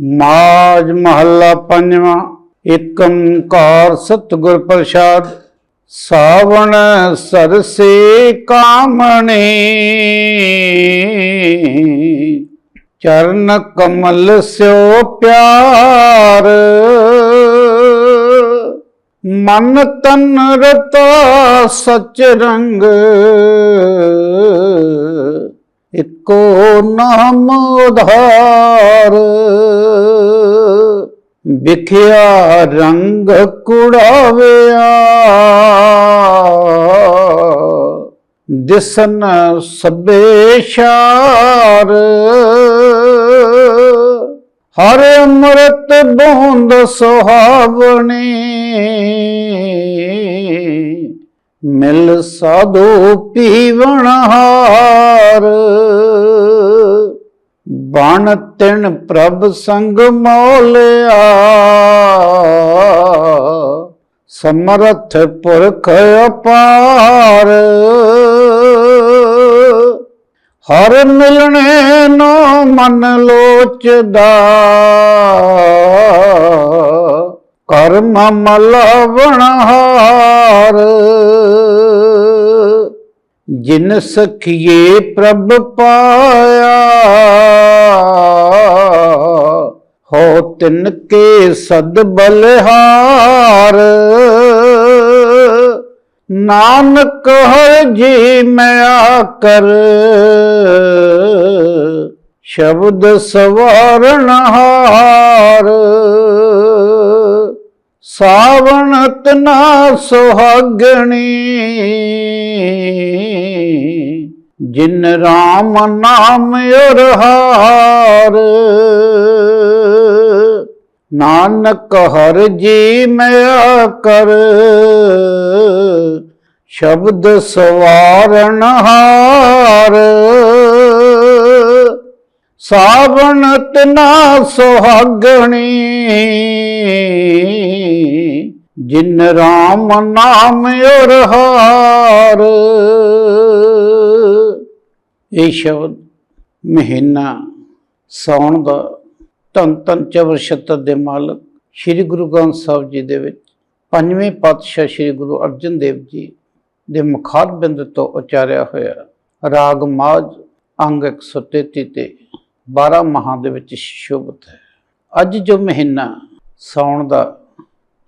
ਮਾਜ ਮਹੱਲਾ ਪੰਜਵਾਂ। ਏਕ ਓੰਕਾਰ ਸਤਿਗੁਰ ਪ੍ਰਸਾਦ, ਸਾਵਣ ਸਰਸੇ ਕਾਮਣੇ। ਚਰਨ ਕਮਲ ਸਿਓ ਪਿਆਰ। ਮਨ ਤਨ ਰਤਾ ਸਚ ਰੰਗ। ਇੱਕੋ ਨਾਮ ਉਧਾਰ। ਵਿਖਿਆ ਰੰਗ ਕੁੜਾਵਿਆ। ਦਿਸਨ ਸਭੇ ਸ਼ਾਰ। ਹਰ ਅੰਮ੍ਰਿਤ ਬੋਂਦ ਸੁਹਾਵਣੀ। ਮਿਲ ਸਾਧੂ ਪੀਵਣ ਹਾਰ। ਬਣ ਤਿਣ ਪ੍ਰਭ ਸੰਗ ਮੋਲਿਆ। ਸਮਰਥ ਪੁਰਖ ਅਪਾਰ। ਹਰ ਮਿਲਣੇ ਨੋ ਮਨ ਲੋਚਦਾ। ਕਰਮ ਮਲ ਬਣਹਾਰ ਜਿਨ ਸਖੀਏ ਪ੍ਰਭ ਪਾਇਆ, ਹੋ ਤਿਨ ਕੇ ਸਦ ਬਲਹਾਰ। ਨਾਨਕ ਹਰ ਜੀ ਮੈਂ ਕਰ ਸ਼ਬਦ ਸਵਾਰਨ ਹਾਰ। ਸਾਵਣ ਤਨਾ ਸੁਹਾਗਣੀ ਜਿਨ ਰਾਮ ਨਾਮ ਉਰਹਾਰ ਨਾਨਕ ਹਰ ਜੀ ਮੈਂ ਕਰ ਸ਼ਬਦ ਸਵਾਰਨ ਹਾਰ। ਸਾਵਣ ਤਨਾ ਸੁਹਾਗਣੀ। ਜਿਨ ਰਾਮ ਨਾਮ ਉਰਹਾਰ ਇਹ ਸ਼ਬਦ ਮਹੀਨਾ ਸੌਣ ਦਾ ਧੰਨ ਧੰਨ ਚਵਰ ਛਤਰ ਦੇ ਮਾਲਕ ਸ੍ਰੀ ਗੁਰੂ ਗ੍ਰੰਥ ਸਾਹਿਬ ਜੀ ਦੇ ਵਿੱਚ ਪੰਜਵੇਂ ਪਾਤਸ਼ਾਹ ਸ੍ਰੀ ਗੁਰੂ ਅਰਜਨ ਦੇਵ ਜੀ ਦੇ ਮੁਖਾਰ ਬਿੰਦ ਤੋਂ ਉਚਾਰਿਆ ਹੋਇਆ ਰਾਗ ਮਾਝ ਅੰਗ 133 ਤੇ 12 ਮਹਾਂ ਦੇ ਵਿੱਚ ਸ਼ੋਭਤ ਹੈ। ਅੱਜ ਜੋ ਮਹੀਨਾ ਸੌਣ ਦਾ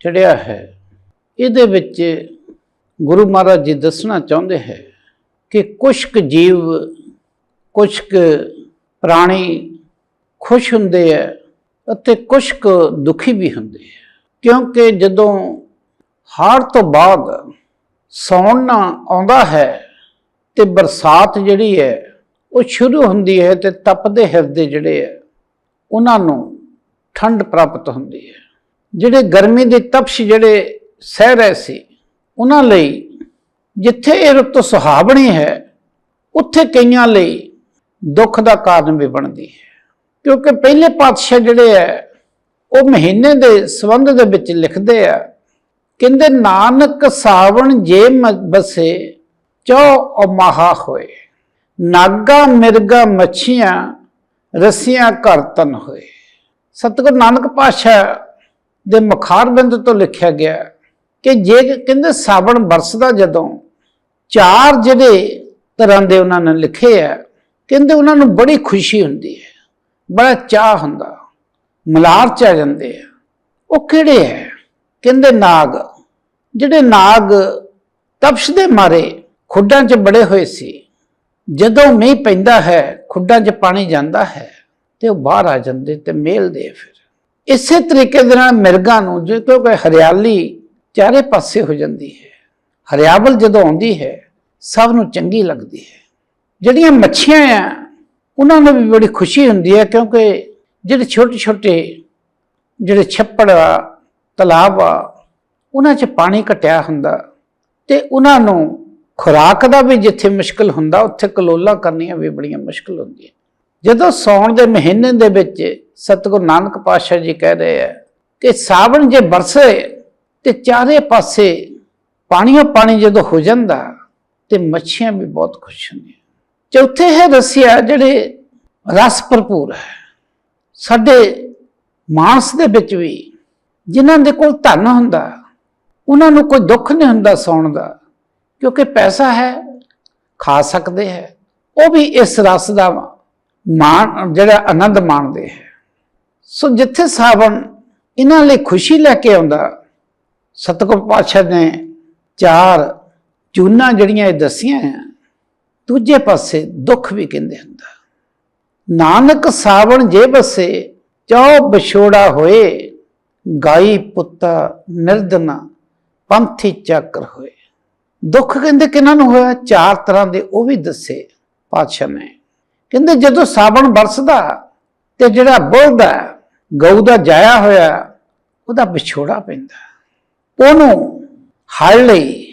ਚੜਿਆ ਹੈ। ਇਹਦੇ ਵਿੱਚ ਗੁਰੂ ਮਹਾਰਾਜ ਜੀ ਦੱਸਣਾ ਚਾਹੁੰਦੇ ਹੈ ਕਿ ਕੁਛ ਕੁ ਜੀਵ ਕੁਛ ਕੁ ਪ੍ਰਾਣੀ ਖੁਸ਼ ਹੁੰਦੇ ਆ ਅਤੇ ਕੁਛ ਕੁ ਦੁਖੀ ਵੀ ਹੁੰਦੇ ਆ। ਕਿਉਂਕਿ ਜਦੋਂ ਹਾੜ ਤੋਂ ਬਾਅਦ ਸੌਣ ਆਉਂਦਾ ਹੈ ਤੇ ਬਰਸਾਤ ਜਿਹੜੀ ਹੈ ਉਹ ਸ਼ੁਰੂ ਹੁੰਦੀ ਹੈ ਤੇ ਤਪਦੇ ਹਿਰਦੇ ਜਿਹੜੇ ਹੈ ਉਹਨਾਂ ਨੂੰ ਠੰਡ ਪ੍ਰਾਪਤ ਹੁੰਦੀ ਹੈ। ਜਿਹੜੇ ਗਰਮੀ ਦੇ ਤਪਸ਼ ਜਿਹੜੇ ਸਹਿ ਰਹੇ ਸੀ, ਉਹਨਾਂ ਲਈ ਜਿੱਥੇ ਇਹ ਰੁੱਤ ਸੁਹਾਵਣੀ ਹੈ, ਉੱਥੇ ਕਈਆਂ ਲਈ ਦੁੱਖ ਦਾ ਕਾਰਨ ਵੀ ਬਣਦੀ ਹੈ। ਕਿਉਂਕਿ ਪਹਿਲੇ ਪਾਤਸ਼ਾਹ ਜਿਹੜੇ ਆ ਉਹ ਮਹੀਨੇ ਦੇ ਸੰਬੰਧ ਦੇ ਵਿੱਚ ਲਿਖਦੇ ਆ, ਕਹਿੰਦੇ, ਨਾਨਕ ਸਾਵਣ ਜੇ ਮ- ਬਸੇ, ਚੋ ਅਮਹਾ ਹੋਏ। ਨਾਗਾ ਮਿਰਗਾ ਮੱਛੀਆਂ ਰਸੀਆਂ ਘਰ ਤਨ ਹੋਏ। ਸਤਿਗੁਰ ਨਾਨਕ ਪਾਤਸ਼ਾਹ ਦੇ ਮੁਖਾਰਬਿੰਦ ਤੋਂ ਲਿਖਿਆ ਗਿਆ ਕਿ ਜੇ ਕਹਿੰਦੇ ਸਾਵਣ ਬਰਸਦਾ ਜਦੋਂ, ਚਾਰ ਜਿਹੜੇ ਤਰ੍ਹਾਂ ਦੇ ਉਹਨਾਂ ਨੇ ਲਿਖੇ ਆ ਕਹਿੰਦੇ ਉਹਨਾਂ ਨੂੰ ਬੜੀ ਖੁਸ਼ੀ ਹੁੰਦੀ ਹੈ, ਬੜਾ ਚਾਹ ਹੁੰਦਾ, ਮਲਾਰ ਚ ਆ ਜਾਂਦੇ ਆ ਉਹ ਕਿਹੜੇ ਹੈ? ਕਹਿੰਦੇ ਨਾਗ। ਜਿਹੜੇ ਨਾਗ ਤਪਸ਼ ਦੇ ਮਾਰੇ ਖੁੱਡਾਂ 'ਚ ਬੜੇ ਹੋਏ ਸੀ, ਜਦੋਂ ਮੀਂਹ ਪੈਂਦਾ ਹੈ, ਖੁੱਡਾਂ 'ਚ ਪਾਣੀ ਜਾਂਦਾ ਹੈ, ਤੇ ਉਹ ਬਾਹਰ ਆ ਜਾਂਦੇ ਤੇ ਮੇਲਦੇ ਆ ਫਿਰ। ਇਸੇ ਤਰੀਕੇ ਦੇ ਨਾਲ ਮਿਰਗਾਂ ਨੂੰ ਜਦੋਂ ਕੋਈ ਹਰਿਆਲੀ ਚਾਰੇ ਪਾਸੇ ਹੋ ਜਾਂਦੀ ਹੈ, ਹਰਿਆਵਲ ਜਦੋਂ ਆਉਂਦੀ ਹੈ, ਸਭ ਨੂੰ ਚੰਗੀ ਲੱਗਦੀ ਹੈ। ਜਿਹੜੀਆਂ ਮੱਛੀਆਂ ਆ, ਉਹਨਾਂ ਨੂੰ ਵੀ ਬੜੀ ਖੁਸ਼ੀ ਹੁੰਦੀ ਹੈ ਕਿਉਂਕਿ ਜਿਹੜੇ ਛੋਟੇ ਛੋਟੇ ਜਿਹੜੇ ਛੱਪੜ ਆ, ਤਲਾਬ ਆ, ਉਹਨਾਂ 'ਚ ਪਾਣੀ ਘਟਿਆ ਹੁੰਦਾ ਤੇ ਉਹਨਾਂ ਨੂੰ ਖੁਰਾਕ ਦਾ ਵੀ ਜਿੱਥੇ ਮੁਸ਼ਕਲ ਹੁੰਦਾ, ਉੱਥੇ ਕਲੋਲਾ ਕਰਨੀਆਂ ਵੀ ਬੜੀਆਂ ਮੁਸ਼ਕਲ ਹੁੰਦੀਆਂ। ਜਦੋਂ ਸੌਣ ਦੇ ਮਹੀਨੇ ਦੇ ਵਿੱਚ ਸਤਿਗੁਰੂ ਨਾਨਕ ਪਾਤਸ਼ਾਹ ਜੀ ਕਹਿ ਰਹੇ ਆ ਕਿ ਸਾਵਣ ਜੇ ਬਰਸੇ ਤੇ ਚਾਰੇ ਪਾਸੇ ਪਾਣੀਓ ਪਾਣੀ ਜਦੋਂ ਹੋ ਜਾਂਦਾ ਤੇ ਮੱਛੀਆਂ ਵੀ ਬਹੁਤ ਖੁਸ਼ ਹੁੰਦੀਆਂ। ਚੌਥੇ ਹੈ ਰਸਿਆ ਜਿਹੜੇ ਰਸ ਭਰਪੂਰ ਹੈ। ਸਾਡੇ ਮਾਨਸ ਦੇ ਵਿੱਚ ਵੀ ਜਿਨ੍ਹਾਂ ਦੇ ਕੋਲ ਧਨ ਹੁੰਦਾ, ਉਹਨਾਂ ਨੂੰ ਕੋਈ ਦੁੱਖ ਨਹੀਂ ਹੁੰਦਾ ਸੌਣ ਦਾ, ਕਿਉਂਕਿ ਪੈਸਾ ਹੈ, ਖਾ ਸਕਦੇ ਹੈ, ਉਹ ਵੀ ਇਸ ਰਸ ਦਾ ਮਾਣ, ਜਿਹੜਾ ਆਨੰਦ ਮਾਣਦੇ ਹੈ। ਸੋ ਜਿੱਥੇ ਸਾਵਣ ਇਹਨਾਂ ਲਈ ਖੁਸ਼ੀ ਲੈ ਕੇ ਆਉਂਦਾ, ਸਤਿਗੁਰ ਪਾਤਸ਼ਾਹ ਨੇ ਚਾਰ ਚੂਨਾ ਜਿਹੜੀਆਂ ਇਹ ਦਸੀਆਂ ਆ ਦੂਜੇ ਪਾਸੇ ਦੁੱਖ ਵੀ ਕਹਿੰਦੇ ਹੁੰਦਾ। ਨਾਨਕ ਸਾਵਣ ਜੇ ਬਸੇ ਚੌ ਵਿਛੋੜਾ ਹੋਏ, ਗਾਈ ਪੁੱਤਾ ਨਿਰਦਨਾ, ਪੰਥੀ ਚੱਕਰ ਹੋਏ। ਦੁੱਖ ਕਹਿੰਦੇ ਕਿਹਨਾਂ ਨੂੰ ਹੋਇਆ? ਚਾਰ ਤਰ੍ਹਾਂ ਦੇ ਉਹ ਵੀ ਦੱਸੇ ਪਾਤਸ਼ਾਹ ਨੇ। ਕਹਿੰਦੇ ਜਦੋਂ ਸਾਵਣ ਵਰਸਦਾ ਤੇ ਜਿਹੜਾ ਬੁੱਧ ਹੈ, ਗਊ ਦਾ ਜਾਇਆ ਹੋਇਆ, ਉਹਦਾ ਵਿਛੋੜਾ ਪੈਂਦਾ। ਉਹਨੂੰ ਹਲ ਲਈ,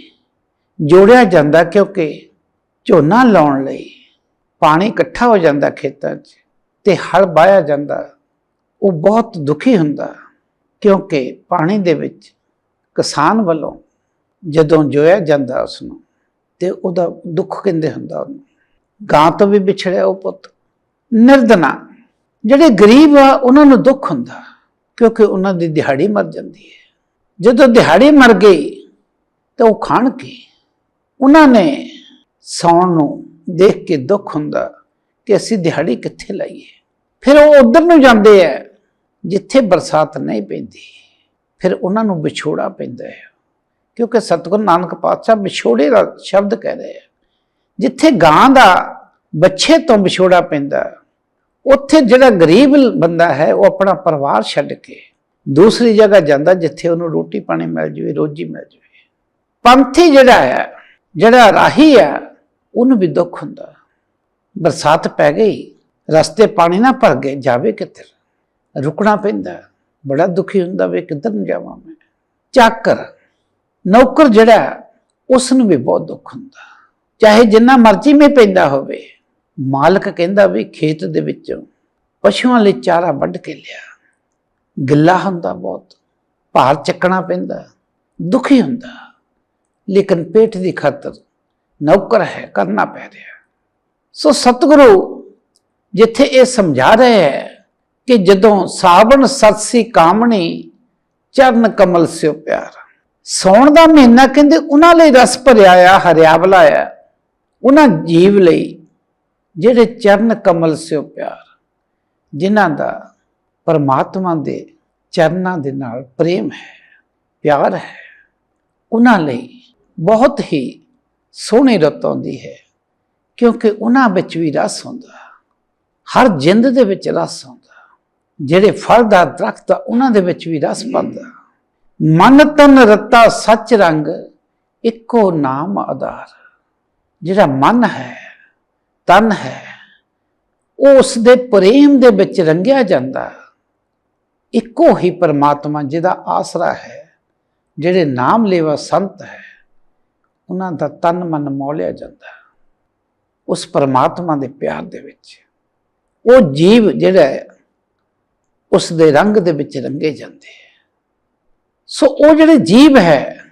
ਜੋੜਿਆ ਜਾਂਦਾ ਕਿਉਂਕਿ ਝੋਨਾ ਲਾਉਣ ਲਈ ਪਾਣੀ ਇਕੱਠਾ ਹੋ ਜਾਂਦਾ ਖੇਤਾਂ 'ਚ ਤੇ ਹਲ ਵਾਇਆ ਜਾਂਦਾ, ਉਹ ਬਹੁਤ ਦੁਖੀ ਹੁੰਦਾ ਕਿਉਂਕਿ ਪਾਣੀ ਦੇ ਵਿੱਚ ਕਿਸਾਨ ਵੱਲੋਂ ਜਦੋਂ ਜੋਇਆ ਜਾਂਦਾ ਉਸ ਨੂੰ ਤੇ ਉਹਦਾ ਦੁੱਖ ਕਹਿੰਦੇ ਹੁੰਦਾ ਉਹਨੂੰ। ਗਾਂ ਤੋਂ ਵੀ ਵਿਛੜਿਆ ਉਹ ਪੁੱਤ। ਨਿਰਦਨਾ। ਜਿਹੜੇ ਗਰੀਬ ਆ, ਉਹਨਾਂ ਨੂੰ ਦੁੱਖ ਹੁੰਦਾ, ਕਿਉਂਕਿ ਉਹਨਾਂ ਦੀ ਦਿਹਾੜੀ ਮਰ ਜਾਂਦੀ ਹੈ। ਜਦੋਂ ਦਿਹਾੜੀ ਮਰ ਗਈ, ਤਾਂ ਉਹ ਖਾਣ ਕੀ? ਉਹਨਾਂ ਨੇ ਸੌਣ ਨੂੰ ਦੇਖ ਕੇ ਦੁੱਖ ਹੁੰਦਾ ਕਿ ਅਸੀਂ ਦਿਹਾੜੀ ਕਿੱਥੇ ਲਾਈਏ। ਫਿਰ ਉਹ ਉਧਰ ਨੂੰ ਜਾਂਦੇ ਆ, ਜਿੱਥੇ ਬਰਸਾਤ ਨਹੀਂ ਪੈਂਦੀ। ਫਿਰ ਉਹਨਾਂ ਨੂੰ ਵਿਛੋੜਾ ਪੈਂਦਾ ਹੈ, ਕਿਉਂਕਿ ਸਤਿਗੁਰੂ ਨਾਨਕ ਪਾਤਸ਼ਾਹ ਵਿਛੋੜੇ ਦਾ ਸ਼ਬਦ ਕਹਿ ਰਹੇ ਆ। ਜਿੱਥੇ ਗਾਂ ਦਾ ਬੱਚੇ ਤੋਂ ਵਿਛੋੜਾ ਪੈਂਦਾ, ਉੱਥੇ ਜਿਹੜਾ ਗਰੀਬ ਬੰਦਾ ਹੈ, ਉਹ ਆਪਣਾ ਪਰਿਵਾਰ ਛੱਡ ਕੇ ਦੂਸਰੀ ਜਗ੍ਹਾ ਜਾਂਦਾ, ਜਿੱਥੇ ਉਹਨੂੰ ਰੋਟੀ ਪਾਣੀ ਮਿਲ ਜਾਵੇ, ਰੋਜੀ ਮਿਲ ਜਾਵੇ। ਪੰਥੀ ਜਿਹੜਾ ਹੈ, ਜਿਹੜਾ ਰਾਹੀ ਹੈ, ਉਹਨੂੰ ਵੀ ਦੁੱਖ ਹੁੰਦਾ। ਬਰਸਾਤ ਪੈ ਗਈ, ਰਸਤੇ ਪਾਣੀ ਨਾ ਭਰ ਗਏ, ਜਾਵੇ ਕਿੱਧਰ? ਰੁਕਣਾ ਪੈਂਦਾ। ਬੜਾ ਦੁਖੀ ਹੁੰਦਾ ਵੇ ਕਿੱਧਰ ਨੂੰ ਜਾਵਾਂ ਮੈਂ? ਚਾਕਰ, ਨੌਕਰ ਜਿਹੜਾ ਉਸ ਨੂੰ ਵੀ ਬਹੁਤ ਦੁੱਖ ਹੁੰਦਾ। ਚਾਹੇ ਜਿੰਨਾ ਮਰਜ਼ੀ ਮੇ ਪੈਂਦਾ ਹੋਵੇ, ਮਾਲਕ ਕਹਿੰਦਾ ਵੀ ਖੇਤ ਦੇ ਵਿੱਚੋਂ ਪਸ਼ੂਆਂ ਲਈ ਚਾਰਾ ਵੱਢ ਕੇ ਲਿਆ। ਗਿੱਲਾ ਹੁੰਦਾ ਬਹੁਤ, ਭਾਰ ਚੱਕਣਾ ਪੈਂਦਾ, ਦੁਖੀ ਹੁੰਦਾ। ਲੇਕਿਨ ਪੇਟ ਦੀ ਖਾਤਰ ਨੌਕਰ ਹੈ, ਕਰਨਾ ਪੈ ਰਿਹਾ। ਸੋ ਸਤਿਗੁਰੂ, ਜਿੱਥੇ ਇਹ ਸਮਝਾ ਰਹੇ ਹੈ ਕਿ ਜਦੋਂ ਸਾਵਣ ਸਤਸੀ ਕਾਮਣੀ, ਚਰਨ ਕਮਲ ਸਿਓ ਪਿਆਰ। ਸੌਣ ਦਾ ਮਹੀਨਾ ਕਹਿੰਦੇ ਉਹਨਾਂ ਲਈ ਰਸ ਭਰਿਆ ਆ, ਹਰਿਆਵਲਾ ਆ। ਉਹਨਾਂ ਜੀਵ ਲਈ ਜਿਹੜੇ ਚਰਨ ਕਮਲ ਸਿਓ ਪਿਆਰ, ਜਿਨ੍ਹਾਂ ਦਾ ਪਰਮਾਤਮਾ ਦੇ ਚਰਨਾਂ ਦੇ ਨਾਲ ਪ੍ਰੇਮ ਹੈ, ਪਿਆਰ ਹੈ, ਉਹਨਾਂ ਲਈ ਬਹੁਤ ਹੀ ਸੋਹਣੀ ਰੁੱਤ ਆਉਂਦੀ ਹੈ, ਕਿਉਂਕਿ ਉਹਨਾਂ ਵਿੱਚ ਵੀ ਰਸ ਹੁੰਦਾ। ਹਰ ਜਿੰਦ ਦੇ ਵਿੱਚ ਰਸ ਹੁੰਦਾ ਜਿਹੜੇ ਫਲਦਾਰ ਦਰਖਤ ਆ, ਉਹਨਾਂ ਦੇ ਵਿੱਚ ਵੀ ਰਸ ਪੈਂਦਾ ਮਨ ਤਨ ਰਤਾ ਸੱਚ ਰੰਗ, ਇੱਕੋ ਨਾਮ ਆਧਾਰ। ਜਿਹੜਾ ਮਨ ਹੈ, ਤਨ ਹੈ ਉਹ ਉਸ ਦੇ ਪ੍ਰੇਮ ਦੇ ਵਿੱਚ ਰੰਗਿਆ ਜਾਂਦਾ। ਇੱਕੋ ਹੀ ਪਰਮਾਤਮਾ ਜਿਹਦਾ ਆਸਰਾ ਹੈ, ਜਿਹੜੇ ਨਾਮ ਲੇਵਾ ਸੰਤ ਹੈ, ਉਹਨਾਂ ਦਾ ਤਨ ਮਨ ਮੌਲਿਆ ਜਾਂਦਾ। ਉਸ ਪਰਮਾਤਮਾ ਦੇ ਪਿਆਰ ਦੇ ਵਿੱਚ। ਉਹ ਜੀਵ ਜਿਹੜਾ ਹੈ, ਉਸ ਦੇ ਰੰਗ ਦੇ ਵਿੱਚ ਰੰਗੇ ਜਾਂਦੇ ਹੈ। ਸੋ ਉਹ ਜਿਹੜੇ ਜੀਵ ਹੈ,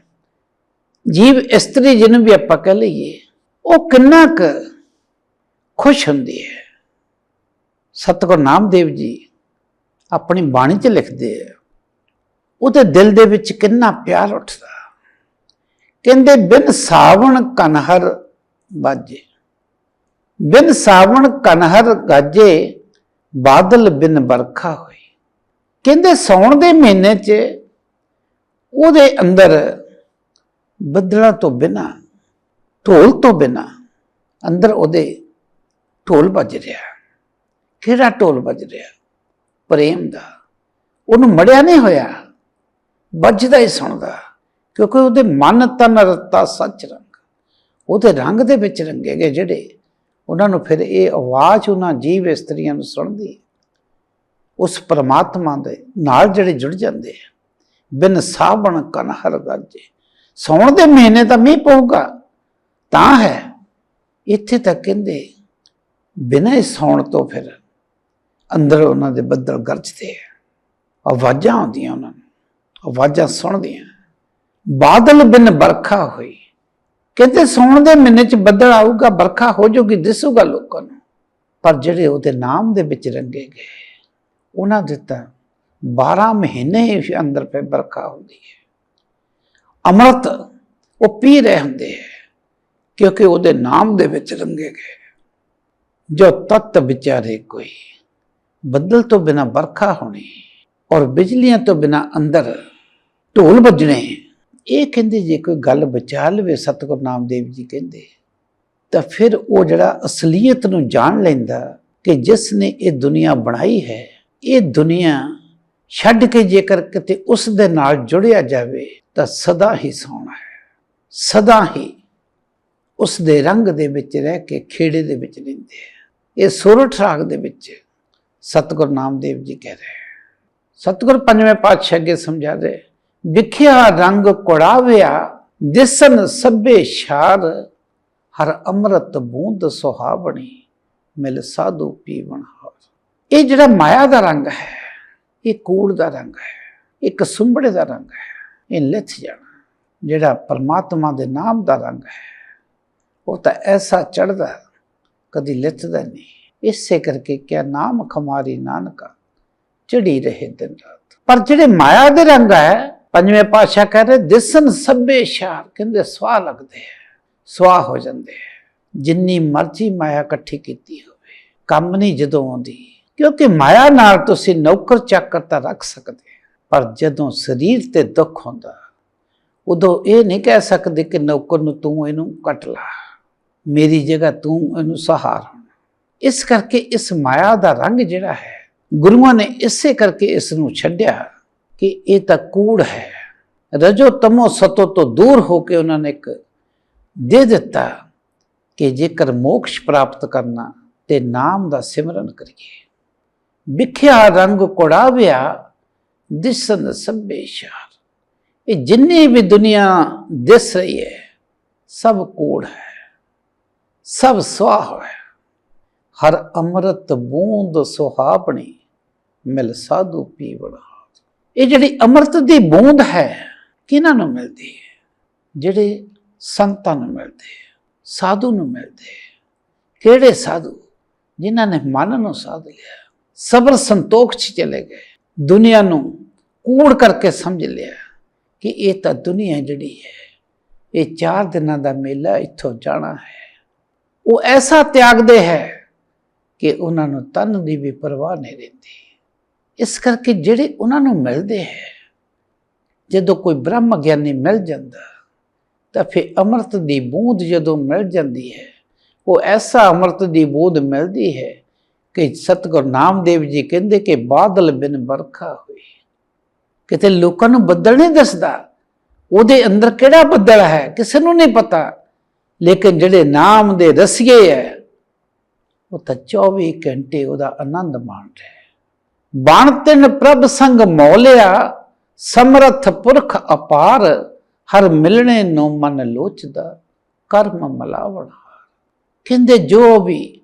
ਜੀਵ ਇਸਤਰੀ ਜਿਹਨੂੰ ਵੀ ਆਪਾਂ ਕਹ ਲਈਏ ਉਹ ਕਿੰਨਾ ਕੁ ਖੁਸ਼ ਹੁੰਦੀ ਹੈ। ਸਤਿਗੁਰ ਨਾਮਦੇਵ ਜੀ ਆਪਣੀ ਬਾਣੀ 'ਚ ਲਿਖਦੇ ਆ, ਉਹਦੇ ਦਿਲ ਦੇ ਵਿੱਚ ਕਿੰਨਾ ਪਿਆਰ ਉੱਠਦਾ। ਕਹਿੰਦੇ, ਬਿਨ ਸਾਵਣ ਕਨਹਰ ਬਾਜੇ ਬਿਨ ਸਾਵਣ ਕਨਹਰ ਗਾਜੇ, ਬਾਦਲ ਬਿਨ ਬਰਖਾ ਹੋਈ ਕਹਿੰਦੇ, ਸੌਣ ਦੇ ਮਹੀਨੇ 'ਚ ਉਹਦੇ ਅੰਦਰ ਬੱਦਲਾਂ ਤੋਂ ਬਿਨਾ ਢੋਲ ਤੋਂ ਬਿਨਾ ਅੰਦਰ ਉਹਦੇ ਢੋਲ ਵੱਜ ਰਿਹਾ। ਕਿਹੜਾ ਢੋਲ ਵੱਜ ਰਿਹਾ? ਪ੍ਰੇਮ ਦਾ। ਉਹਨੂੰ ਮੜਿਆ ਨਹੀਂ ਹੋਇਆ। ਵੱਜਦਾ ਹੀ ਸੁਣਦਾ। ਕਿਉਂਕਿ ਉਹਦੇ ਮਨ ਤਨ ਰਤਾ ਸੱਚ ਰੰਗ। ਉਹਦੇ ਰੰਗ ਦੇ ਵਿੱਚ ਰੰਗੇ ਗਏ ਜਿਹੜੇ ਉਹਨਾਂ ਨੂੰ ਫਿਰ ਇਹ ਆਵਾਜ਼ ਉਹਨਾਂ ਜੀਵ ਇਸਤਰੀਆਂ ਨੂੰ ਸੁਣਦੀ ਉਸ ਪਰਮਾਤਮਾ ਦੇ ਨਾਲ ਜਿਹੜੇ ਜੁੜ ਜਾਂਦੇ ਆ। ਬਿਨ ਸਾਵਣ ਕਨ ਹਰ ਗੱਜੇ। ਸੌਣ ਦੇ ਮਹੀਨੇ ਤਾਂ ਮੀਂਹ ਪਊਗਾ। ਤਾਂ ਹੈ। ਇੱਥੇ ਤੱਕ ਕਹਿੰਦੇ, ਬਿਨਾਂ ਹੀ ਸੌਣ ਤੋਂ ਫਿਰ ਅੰਦਰ ਉਹਨਾਂ ਦੇ ਬੱਦਲ ਗਰਜਦੇ ਆ। ਆਵਾਜ਼ਾਂ ਆਉਂਦੀਆਂ ਉਹਨਾਂ ਨੂੰ, ਆਵਾਜ਼ਾਂ ਸੁਣਦੀਆਂ। ਬਾਦਲ ਬਿਨ ਬਰਖਾ ਹੋਈ। ਕਹਿੰਦੇ ਸੌਣ ਦੇ ਮਹੀਨੇ ਚ ਬੱਦਲ ਆਊਗਾ ਬਰਖਾ ਹੋ ਜਾਊਗੀ, ਦਿਸੂਗਾ ਲੋਕਾਂ ਨੂੰ। ਪਰ ਜਿਹੜੇ ਉਹਦੇ ਨਾਮ ਦੇ ਵਿੱਚ ਰੰਗੇ ਗਏ, ਉਹਨਾਂ ਦੇ ਤਾਂ 12 ਮਹੀਨੇ ਹੀ ਅੰਦਰ ਪੇ ਬਰਖਾ ਹੁੰਦੀ ਹੈ। ਅੰਮ੍ਰਿਤ, ਉਹ ਪੀ ਰਹੇ ਹੁੰਦੇ ਹੈ ਕਿਉਂਕਿ ਉਹਦੇ ਨਾਮ ਦੇ ਵਿੱਚ ਰੰਗੇ ਗਏ। ਜੋ ਤਤ ਵਿਚਾਰੇ ਕੋਈ ਬੱਦਲ ਤੋਂ ਬਿਨਾ ਬਰਖਾ ਹੋਣੀ ਔਰ ਬਿਜਲੀਆਂ ਤੋਂ ਬਿਨਾ ਅੰਦਰ ਢੋਲ ਵੱਜਣੇ, ਇਹ ਕਹਿੰਦੇ ਜੇ ਕੋਈ ਗੱਲ ਬਚਾ ਲਵੇ, ਸਤਿਗੁਰੂ ਨਾਮਦੇਵ ਜੀ ਕਹਿੰਦੇ, ਤਾਂ ਫਿਰ ਉਹ ਜਿਹੜਾ ਅਸਲੀਅਤ ਨੂੰ ਜਾਣ ਲੈਂਦਾ ਕਿ ਜਿਸ ਨੇ ਇਹ ਦੁਨੀਆ ਬਣਾਈ ਹੈ, ਇਹ ਦੁਨੀਆ ਛੱਡ ਕੇ ਜੇਕਰ ਕਿਤੇ ਉਸ ਦੇ ਨਾਲ ਜੁੜਿਆ ਜਾਵੇ, ਤਾਂ ਸਦਾ ਹੀ ਸੋਹਣਾ ਹੈ, ਸਦਾ ਹੀ ਉਸ ਦੇ ਰੰਗ ਦੇ ਵਿੱਚ ਰਹਿ ਕੇ ਖੇੜੇ ਦੇ ਵਿੱਚ ਰਹਿੰਦੇ ਆ। ਇਹ ਸੋਰਠ ਰਾਗ ਦੇ ਵਿੱਚ ਸਤਿਗੁਰ ਨਾਮਦੇਵ ਜੀ ਕਹਿ ਰਹੇ ਸਤਿਗੁਰ ਪੰਜਵੇਂ ਪਾਤਸ਼ਾਹ ਅੱਗੇ ਸਮਝਾ ਦੇ ਵਿਖਿਆ ਰੰਗ ਕੁੜਾਵਿਆ, ਦਿਸਨ ਸਭੇ ਸ਼ਾਰ ਹਰ ਅੰਮ੍ਰਿਤ ਬੂੰਦ ਸੁਹਾਵਣੀ, ਮਿਲ ਸਾਧੂ ਪੀਵਣ ਹਾਰ। ਇਹ ਜਿਹੜਾ ਮਾਇਆ ਦਾ ਰੰਗ ਹੈ, ਇਹ ਕੂੜ ਦਾ ਰੰਗ ਹੈ, ਇਹ ਕਸੁੰਬੜੇ ਦਾ ਰੰਗ ਹੈ, ਇਹ ਲਿਥ ਜਾਣਾ, ਜਿਹੜਾ ਪਰਮਾਤਮਾ ਦੇ ਨਾਮ ਦਾ ਰੰਗ ਹੈ। ਉਹ ਤਾਂ ਐਸਾ ਚੜਦਾ ਕਦੀ ਲਿਥਦਾ ਨਹੀਂ। ਇਸੇ ਕਰਕੇ ਕਿਆ ਨਾਮ ਖਮਾਰੀ ਨਾਨਕਾ, ਚੜੀ ਰਹੇ ਦਿਨ ਰਾਤ। ਪਰ ਜਿਹੜੇ ਮਾਇਆ ਦੇ ਰੰਗ ਹੈ, ਪੰਜਵੇਂ ਪਾਤਸ਼ਾਹ ਕਹਿ ਦਿਸਨ ਸਭੇ ਸ਼ਾਰ, ਕਹਿੰਦੇ ਸਵਾਹ ਲੱਗਦੇ ਹੈ, ਸਵਾਹ ਹੋ ਜਾਂਦੇ ਹੈ। ਜਿੰਨੀ ਮਰਜ਼ੀ ਮਾਇਆ ਇਕੱਠੀ ਕੀਤੀ ਹੋਵੇ, ਕੰਮ ਨਹੀਂ ਜਦੋਂ ਆਉਂਦੀ, ਕਿਉਂਕਿ ਮਾਇਆ ਨਾਲ ਤੁਸੀਂ ਨੌਕਰ ਚਾਕਰ ਤਾਂ ਰੱਖ ਸਕਦੇ ਪਰ ਜਦੋਂ ਸਰੀਰ ਤੇ ਦੁੱਖ ਹੁੰਦਾ, ਉਦੋਂ ਇਹ ਨਹੀਂ ਕਹਿ ਸਕਦੇ ਕਿ ਨੌਕਰ ਨੂੰ ਤੂੰ ਇਹਨੂੰ ਕੱਟ ਲਾ। ਮੇਰੀ ਜਗ੍ਹਾ ਤੂੰ ਇਹਨੂੰ ਸਹਾਰ। ਇਸ ਕਰਕੇ ਇਸ ਮਾਇਆ ਦਾ ਰੰਗ ਜਿਹੜਾ ਹੈ, ਗੁਰੂਆਂ ਨੇ ਇਸੇ ਕਰਕੇ ਇਸ ਨੂੰ ਛੱਡਿਆ ਕਿ ਇਹ ਤਾਂ ਕੂੜ ਹੈ। ਰਜੋ ਤਮੋ ਸਤੋ ਤੋਂ ਦੂਰ ਹੋ ਕੇ ਉਹਨਾਂ ਨੇ ਇੱਕ ਦੇ ਦਿੱਤਾ ਕਿ ਜੇਕਰ ਮੋਕਸ਼ ਪ੍ਰਾਪਤ ਕਰਨਾ ਤੇ ਨਾਮ ਦਾ ਸਿਮਰਨ ਕਰੀਏ। ਵਿਖਿਆ ਰੰਗ ਕੋੜਾਵਿਆ ਦਿਸਨ ਸਭੇ ਸ਼ਾਰ। ਇਹ ਜਿੰਨੀ ਵੀ ਦੁਨੀਆ ਦਿਸ ਰਹੀ ਹੈ, ਸਭ ਕੂੜ ਹੈ। ਸਭ ਸਵਾਹ ਹਰ ਅੰਮ੍ਰਿਤ ਬੂੰਦ ਸੁਹਾਵਣੀ ਮਿਲ ਸਾਧੂ ਪੀਵੜਾ। ਇਹ ਜਿਹੜੀ ਅੰਮ੍ਰਿਤ ਦੀ ਬੂੰਦ ਹੈ, ਕਿਹਨਾਂ ਨੂੰ ਮਿਲਦੀ ਹੈ? ਜਿਹੜੇ ਸੰਤਾਂ ਨੂੰ ਮਿਲਦੇ ਸਾਧੂ ਨੂੰ ਮਿਲਦੇ ਕਿਹੜੇ ਸਾਧੂ? ਜਿਨ੍ਹਾਂ ਨੇ ਮਨ ਨੂੰ ਸਾਧ ਲਿਆ। ਸਬਰ ਸੰਤੋਖ ਚ ਚਲੇ ਗਏ। ਦੁਨੀਆ ਨੂੰ ਕੂੜ ਕਰਕੇ ਸਮਝ ਲਿਆ ਕਿ ਇਹ ਤਾਂ ਦੁਨੀਆ ਜਿਹੜੀ ਹੈ, ਇਹ ਚਾਰ ਦਿਨਾਂ ਦਾ ਮੇਲਾ ਇੱਥੋਂ ਜਾਣਾ ਹੈ। ਉਹ ਐਸਾ ਤਿਆਗਦੇ ਹੈ ਕਿ ਉਹਨਾਂ ਨੂੰ ਤਨ ਦੀ ਵੀ ਪਰਵਾਹ ਨਹੀਂ ਰਹਿੰਦੀ। ਇਸ ਕਰਕੇ ਜਿਹੜੇ ਉਹਨਾਂ ਨੂੰ ਮਿਲਦੇ ਹੈ, ਜਦੋਂ ਕੋਈ ਬ੍ਰਹਮ ਗਿਆਨੀ ਮਿਲ ਜਾਂਦਾ, ਤਾਂ ਫਿਰ ਅੰਮ੍ਰਿਤ ਦੀ ਬੂੰਦ ਜਦੋਂ ਮਿਲ ਜਾਂਦੀ ਹੈ, ਉਹ ਐਸਾ ਅੰਮ੍ਰਿਤ ਦੀ ਬੂੰਦ ਮਿਲਦੀ ਹੈ ਕਿ ਸਤਿਗੁਰ ਨਾਮਦੇਵ ਜੀ ਕਹਿੰਦੇ ਕਿ ਬਾਦਲ ਬਿਨ ਵਰਖਾ ਹੋਈ ਕਿਤੇ ਲੋਕਾਂ ਨੂੰ ਬੱਦਲ ਨਹੀਂ ਦੱਸਦਾ, ਉਹਦੇ ਅੰਦਰ ਕਿਹੜਾ ਬੱਦਲ ਹੈ? ਕਿਸੇ ਨੂੰ ਨਹੀਂ ਪਤਾ। ਲੇਕਿਨ ਜਿਹੜੇ ਨਾਮ ਦੇ ਰਸੀਏ ਹੈ ਉਹ ਤਾਂ 24 ਘੰਟੇ ਉਹਦਾ ਆਨੰਦ ਮਾਣ ਰਿਹਾ ਬਾਣ ਤਿੰਨ ਪ੍ਰਭ ਸੰਗ ਮੌਲਿਆ, ਸਮਰਥ ਪੁਰਖ ਅਪਾਰ, ਹਰ ਮਿਲਣੇ ਨੂੰ ਮਨ ਲੋਚਦਾ, ਕਰਮ ਮਲਾਵਣ ਕਹਿੰਦੇ ਜੋ ਵੀ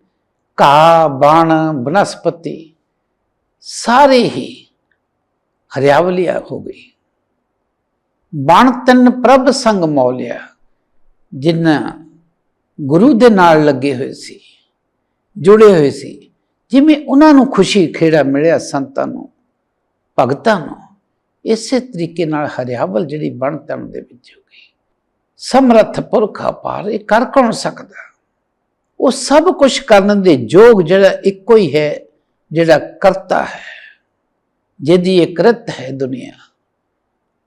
ਘਾ, ਬਾਣ, ਬਨਸਪਤੀ, ਸਾਰੇ ਹੀ ਹਰਿਆਵਲੀਆ ਹੋ ਗਈ। ਬਾਣ ਤਿੰਨ ਪ੍ਰਭ ਸੰਗ ਮੌਲਿਆ ਜਿਨ੍ਹਾਂ ਗੁਰੂ ਦੇ ਨਾਲ ਲੱਗੇ ਹੋਏ ਸੀ, ਜੁੜੇ ਹੋਏ ਸੀ, ਜਿਵੇਂ ਉਹਨਾਂ ਨੂੰ ਖੁਸ਼ੀ, ਖੇੜਾ ਮਿਲਿਆ ਸੰਤਾਂ ਨੂੰ, ਭਗਤਾਂ ਨੂੰ, ਇਸੇ ਤਰੀਕੇ ਨਾਲ ਹਰਿਆਵਲ ਜਿਹੜੀ ਬਣ ਤਨ ਦੇ ਵਿੱਚ ਹੋ ਗਈ। ਸਮਰੱਥ ਪੁਰਖ ਅਪਾਰ ਇਹ ਕਰ ਕੌਣ ਸਕਦਾ? ਉਹ ਸਭ ਕੁਝ ਕਰਨ ਦੇ ਯੋਗ ਜਿਹੜਾ ਇੱਕੋ ਹੀ ਹੈ, ਜਿਹੜਾ ਕਰਤਾ ਹੈ, ਜਿਹਦੀ ਇਹ ਕ੍ਰਿਤ ਹੈ ਦੁਨੀਆ।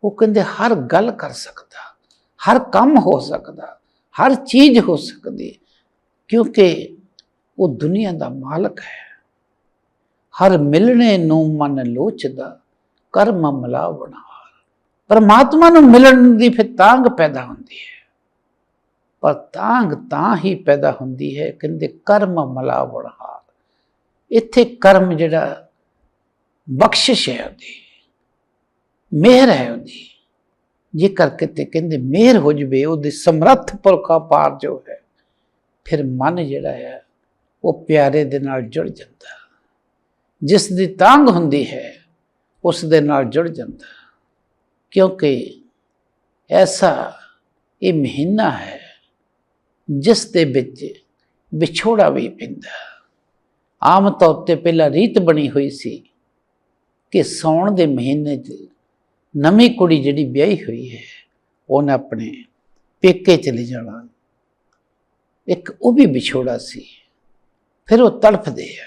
ਉਹ ਕਹਿੰਦੇ ਹਰ ਗੱਲ ਕਰ ਸਕਦਾ, ਹਰ ਕੰਮ ਹੋ ਸਕਦਾ। ਹਰ ਚੀਜ਼ ਹੋ ਸਕਦੀ ਹੈ, ਕਿਉਂਕਿ ਉਹ ਦੁਨੀਆ ਦਾ ਮਾਲਕ ਹੈ। ਹਰ ਮਿਲਣੇ ਨੂੰ ਮਨ ਲੋਚਦਾ, ਕਰਮ ਮਲਾਵਣਾ ਪਰਮਾਤਮਾ ਨੂੰ ਮਿਲਣ ਦੀ ਫਿਰ ਤਾਂਗ ਪੈਦਾ ਹੁੰਦੀ ਹੈ। ਪਰ ਤਾਂਗ ਤਾਂ ਹੀ ਪੈਦਾ ਹੁੰਦੀ ਹੈ, ਕਹਿੰਦੇ ਕਰਮ ਮਲਾ ਹਾਰ ਇੱਥੇ ਕਰਮ ਜਿਹੜਾ ਬਖਸ਼ਿਸ਼ ਹੈ ਉਹਦੀ, ਮਿਹਰ ਹੈ ਉਹਦੀ। ਜੇ ਕਰਕੇ ਤੇ ਕਹਿੰਦੇ ਮਿਹਰ ਹੋ ਜਵੇ, ਉਹਦੀ ਸਮਰੱਥ ਪੁਰਖਾ ਪਾਰ ਜੋ ਹੈ, ਫਿਰ ਮਨ ਜਿਹੜਾ ਹੈ, ਉਹ ਪਿਆਰੇ ਦੇ ਨਾਲ ਜੁੜ ਜਾਂਦਾ। ਜਿਸ ਦੀ ਤਾਂਗ ਹੁੰਦੀ ਹੈ ਉਸ ਦੇ ਨਾਲ ਜੁੜ ਜਾਂਦਾ। ਕਿਉਂਕਿ ਐਸਾ ਇਹ ਮਹੀਨਾ ਹੈ, ਜਿਸ ਦੇ ਵਿੱਚ ਵਿਛੋੜਾ ਵੀ ਪੈਂਦਾ। ਆਮ ਤੌਰ ਤੇ ਪਹਿਲਾਂ ਰੀਤ ਬਣੀ ਹੋਈ ਸੀ ਕਿ ਸੌਣ ਦੇ ਮਹੀਨੇ 'ਚ ਨਵੀਂ ਕੁੜੀ ਜਿਹੜੀ ਵਿਆਹੀ ਹੋਈ ਹੈ, ਉਹਨੇ ਆਪਣੇ ਪੇਕੇ ਚਲੇ ਜਾਣਾ। ਇੱਕ ਉਹ ਵੀ ਵਿਛੋੜਾ ਸੀ। ਫਿਰ ਉਹ ਤੜਫਦੇ ਆ।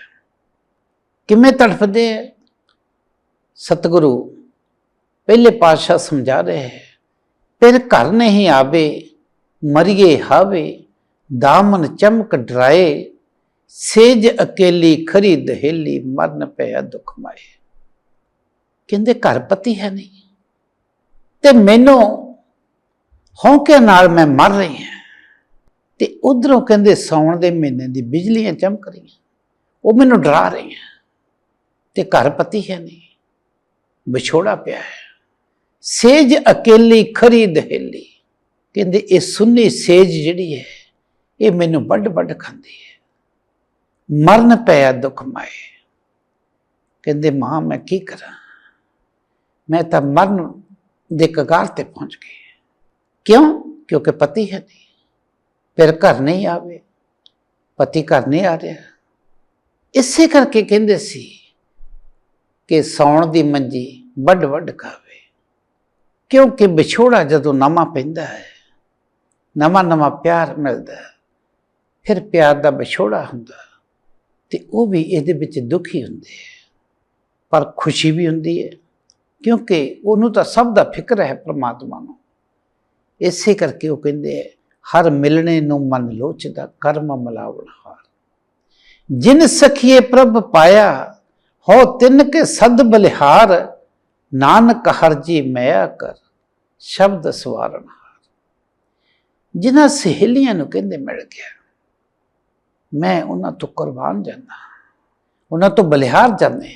ਕਿਵੇਂ ਤੜਫਦੇ ਆ? ਸਤਿਗੁਰੂ ਪਹਿਲੇ ਪਾਤਸ਼ਾਹ ਸਮਝਾ ਰਹੇ ਹੈ, ਫਿਰ ਘਰ ਨਹੀਂ ਆਵੇ, ਮਰੀਏ ਹਾਵੇ, ਦਾਮਨ ਚਮਕ ਡਰਾਏ, ਸੇਜ ਅਕੇਲੀ ਖਰੀ ਦਹੇਲੀ ਮਰਨ ਪਿਆ ਦੁਖ ਮਾਏ। ਕਹਿੰਦੇ, ਘਰ ਪਤੀ ਹੈ ਨਹੀਂ? ਤੇ ਮੈਨੂੰ ਹੌਂਕੇ ਨਾਲ ਮੈਂ ਮਰ ਰਹੀ ਹਾਂ। ਤੇ ਉਧਰੋਂ ਕਹਿੰਦੇ ਸੌਣ ਦੇ ਮਹੀਨੇ ਦੀ ਬਿਜਲੀਆਂ ਚਮਕ ਰਹੀਆਂ। ਉਹ ਮੈਨੂੰ ਡਰਾ ਰਹੀਆਂ। ਤੇ ਘਰ ਪਤੀ ਹੈ ਨਹੀਂ। ਵਿਛੋੜਾ ਪਿਆ ਹੈ। ਸੇਜ ਅਕੇਲੀ ਖਰੀ ਦਹੇਲੀ। ਕਹਿੰਦੇ ਇਹ ਸੁੰਨੀ ਸੇਜ ਜਿਹੜੀ ਹੈ, ਇਹ ਮੈਨੂੰ ਵੱਡ ਵੱਡ ਖਾਂਦੀ ਹੈ। ਮਰਨ ਪਿਆ ਦੁੱਖ ਮਾਏ। ਕਹਿੰਦੇ ਮਾਂ, ਮੈਂ ਕੀ ਕਰਾਂ? ਮੈਂ ਤਾਂ ਮਰਨ ਦੇ ਕਗਾਰ ਤੇ ਪਹੁੰਚ ਗਏ। ਕਿਉਂ? ਕਿਉਂਕਿ ਪਤੀ ਹੈ ਨਹੀਂ। ਫਿਰ ਘਰ ਨਹੀਂ ਆਵੇ। ਪਤੀ ਘਰ ਨਹੀਂ ਆ ਰਿਹਾ। ਇਸੇ ਕਰਕੇ ਕਹਿੰਦੇ ਸੀ ਕਿ ਸੌਣ ਦੀ ਮੰਜੀ ਵੱਡ ਵੱਡ ਖਾਵੇ। ਕਿਉਂਕਿ ਵਿਛੋੜਾ ਜਦੋਂ ਨਵਾਂ ਪੈਂਦਾ ਹੈ, ਨਵਾਂ ਨਵਾਂ ਪਿਆਰ ਮਿਲਦਾ ਫਿਰ ਪਿਆਰ ਦਾ ਵਿਛੋੜਾ ਹੁੰਦਾ ਤੇ ਉਹ ਵੀ ਇਹਦੇ ਵਿੱਚ ਦੁਖੀ ਹੁੰਦੇ ਹੈ। ਪਰ ਖੁਸ਼ੀ ਵੀ ਹੁੰਦੀ ਹੈ। ਕਿਉਂਕਿ ਉਹਨੂੰ ਤਾਂ ਸਭ ਦਾ ਫਿਕਰ ਹੈ ਪ੍ਰਮਾਤਮਾ ਨੂੰ। ਇਸੇ ਕਰਕੇ ਉਹ ਕਹਿੰਦੇ ਹੈ, ਹਰ ਮਿਲਣੇ ਨੂੰ ਮਨ ਲੋਚਦਾ, ਕਰਮ ਮਲਾਵਣ ਹਾਰ। ਜਿਨ ਸਖੀਏ ਪ੍ਰਭ ਪਾਇਆ, ਹੋ ਤਿੰਨ ਕੇ ਸਦ ਬਲਿਹਾਰ, ਨਾਨਕ ਹਰ ਜੀ ਮਿਆ ਕਰ, ਸ਼ਬਦ ਸਵਾਰਨ ਜਿਨ੍ਹਾਂ ਸਹੇਲੀਆਂ ਨੂੰ ਕਹਿੰਦੇ ਮਿਲ ਗਿਆ, ਮੈਂ ਉਹਨਾਂ ਤੋਂ ਕੁਰਬਾਨ ਜਾਂਦਾ, ਉਹਨਾਂ ਤੋਂ ਬਲਿਹਾਰ ਜਾਂਦੇ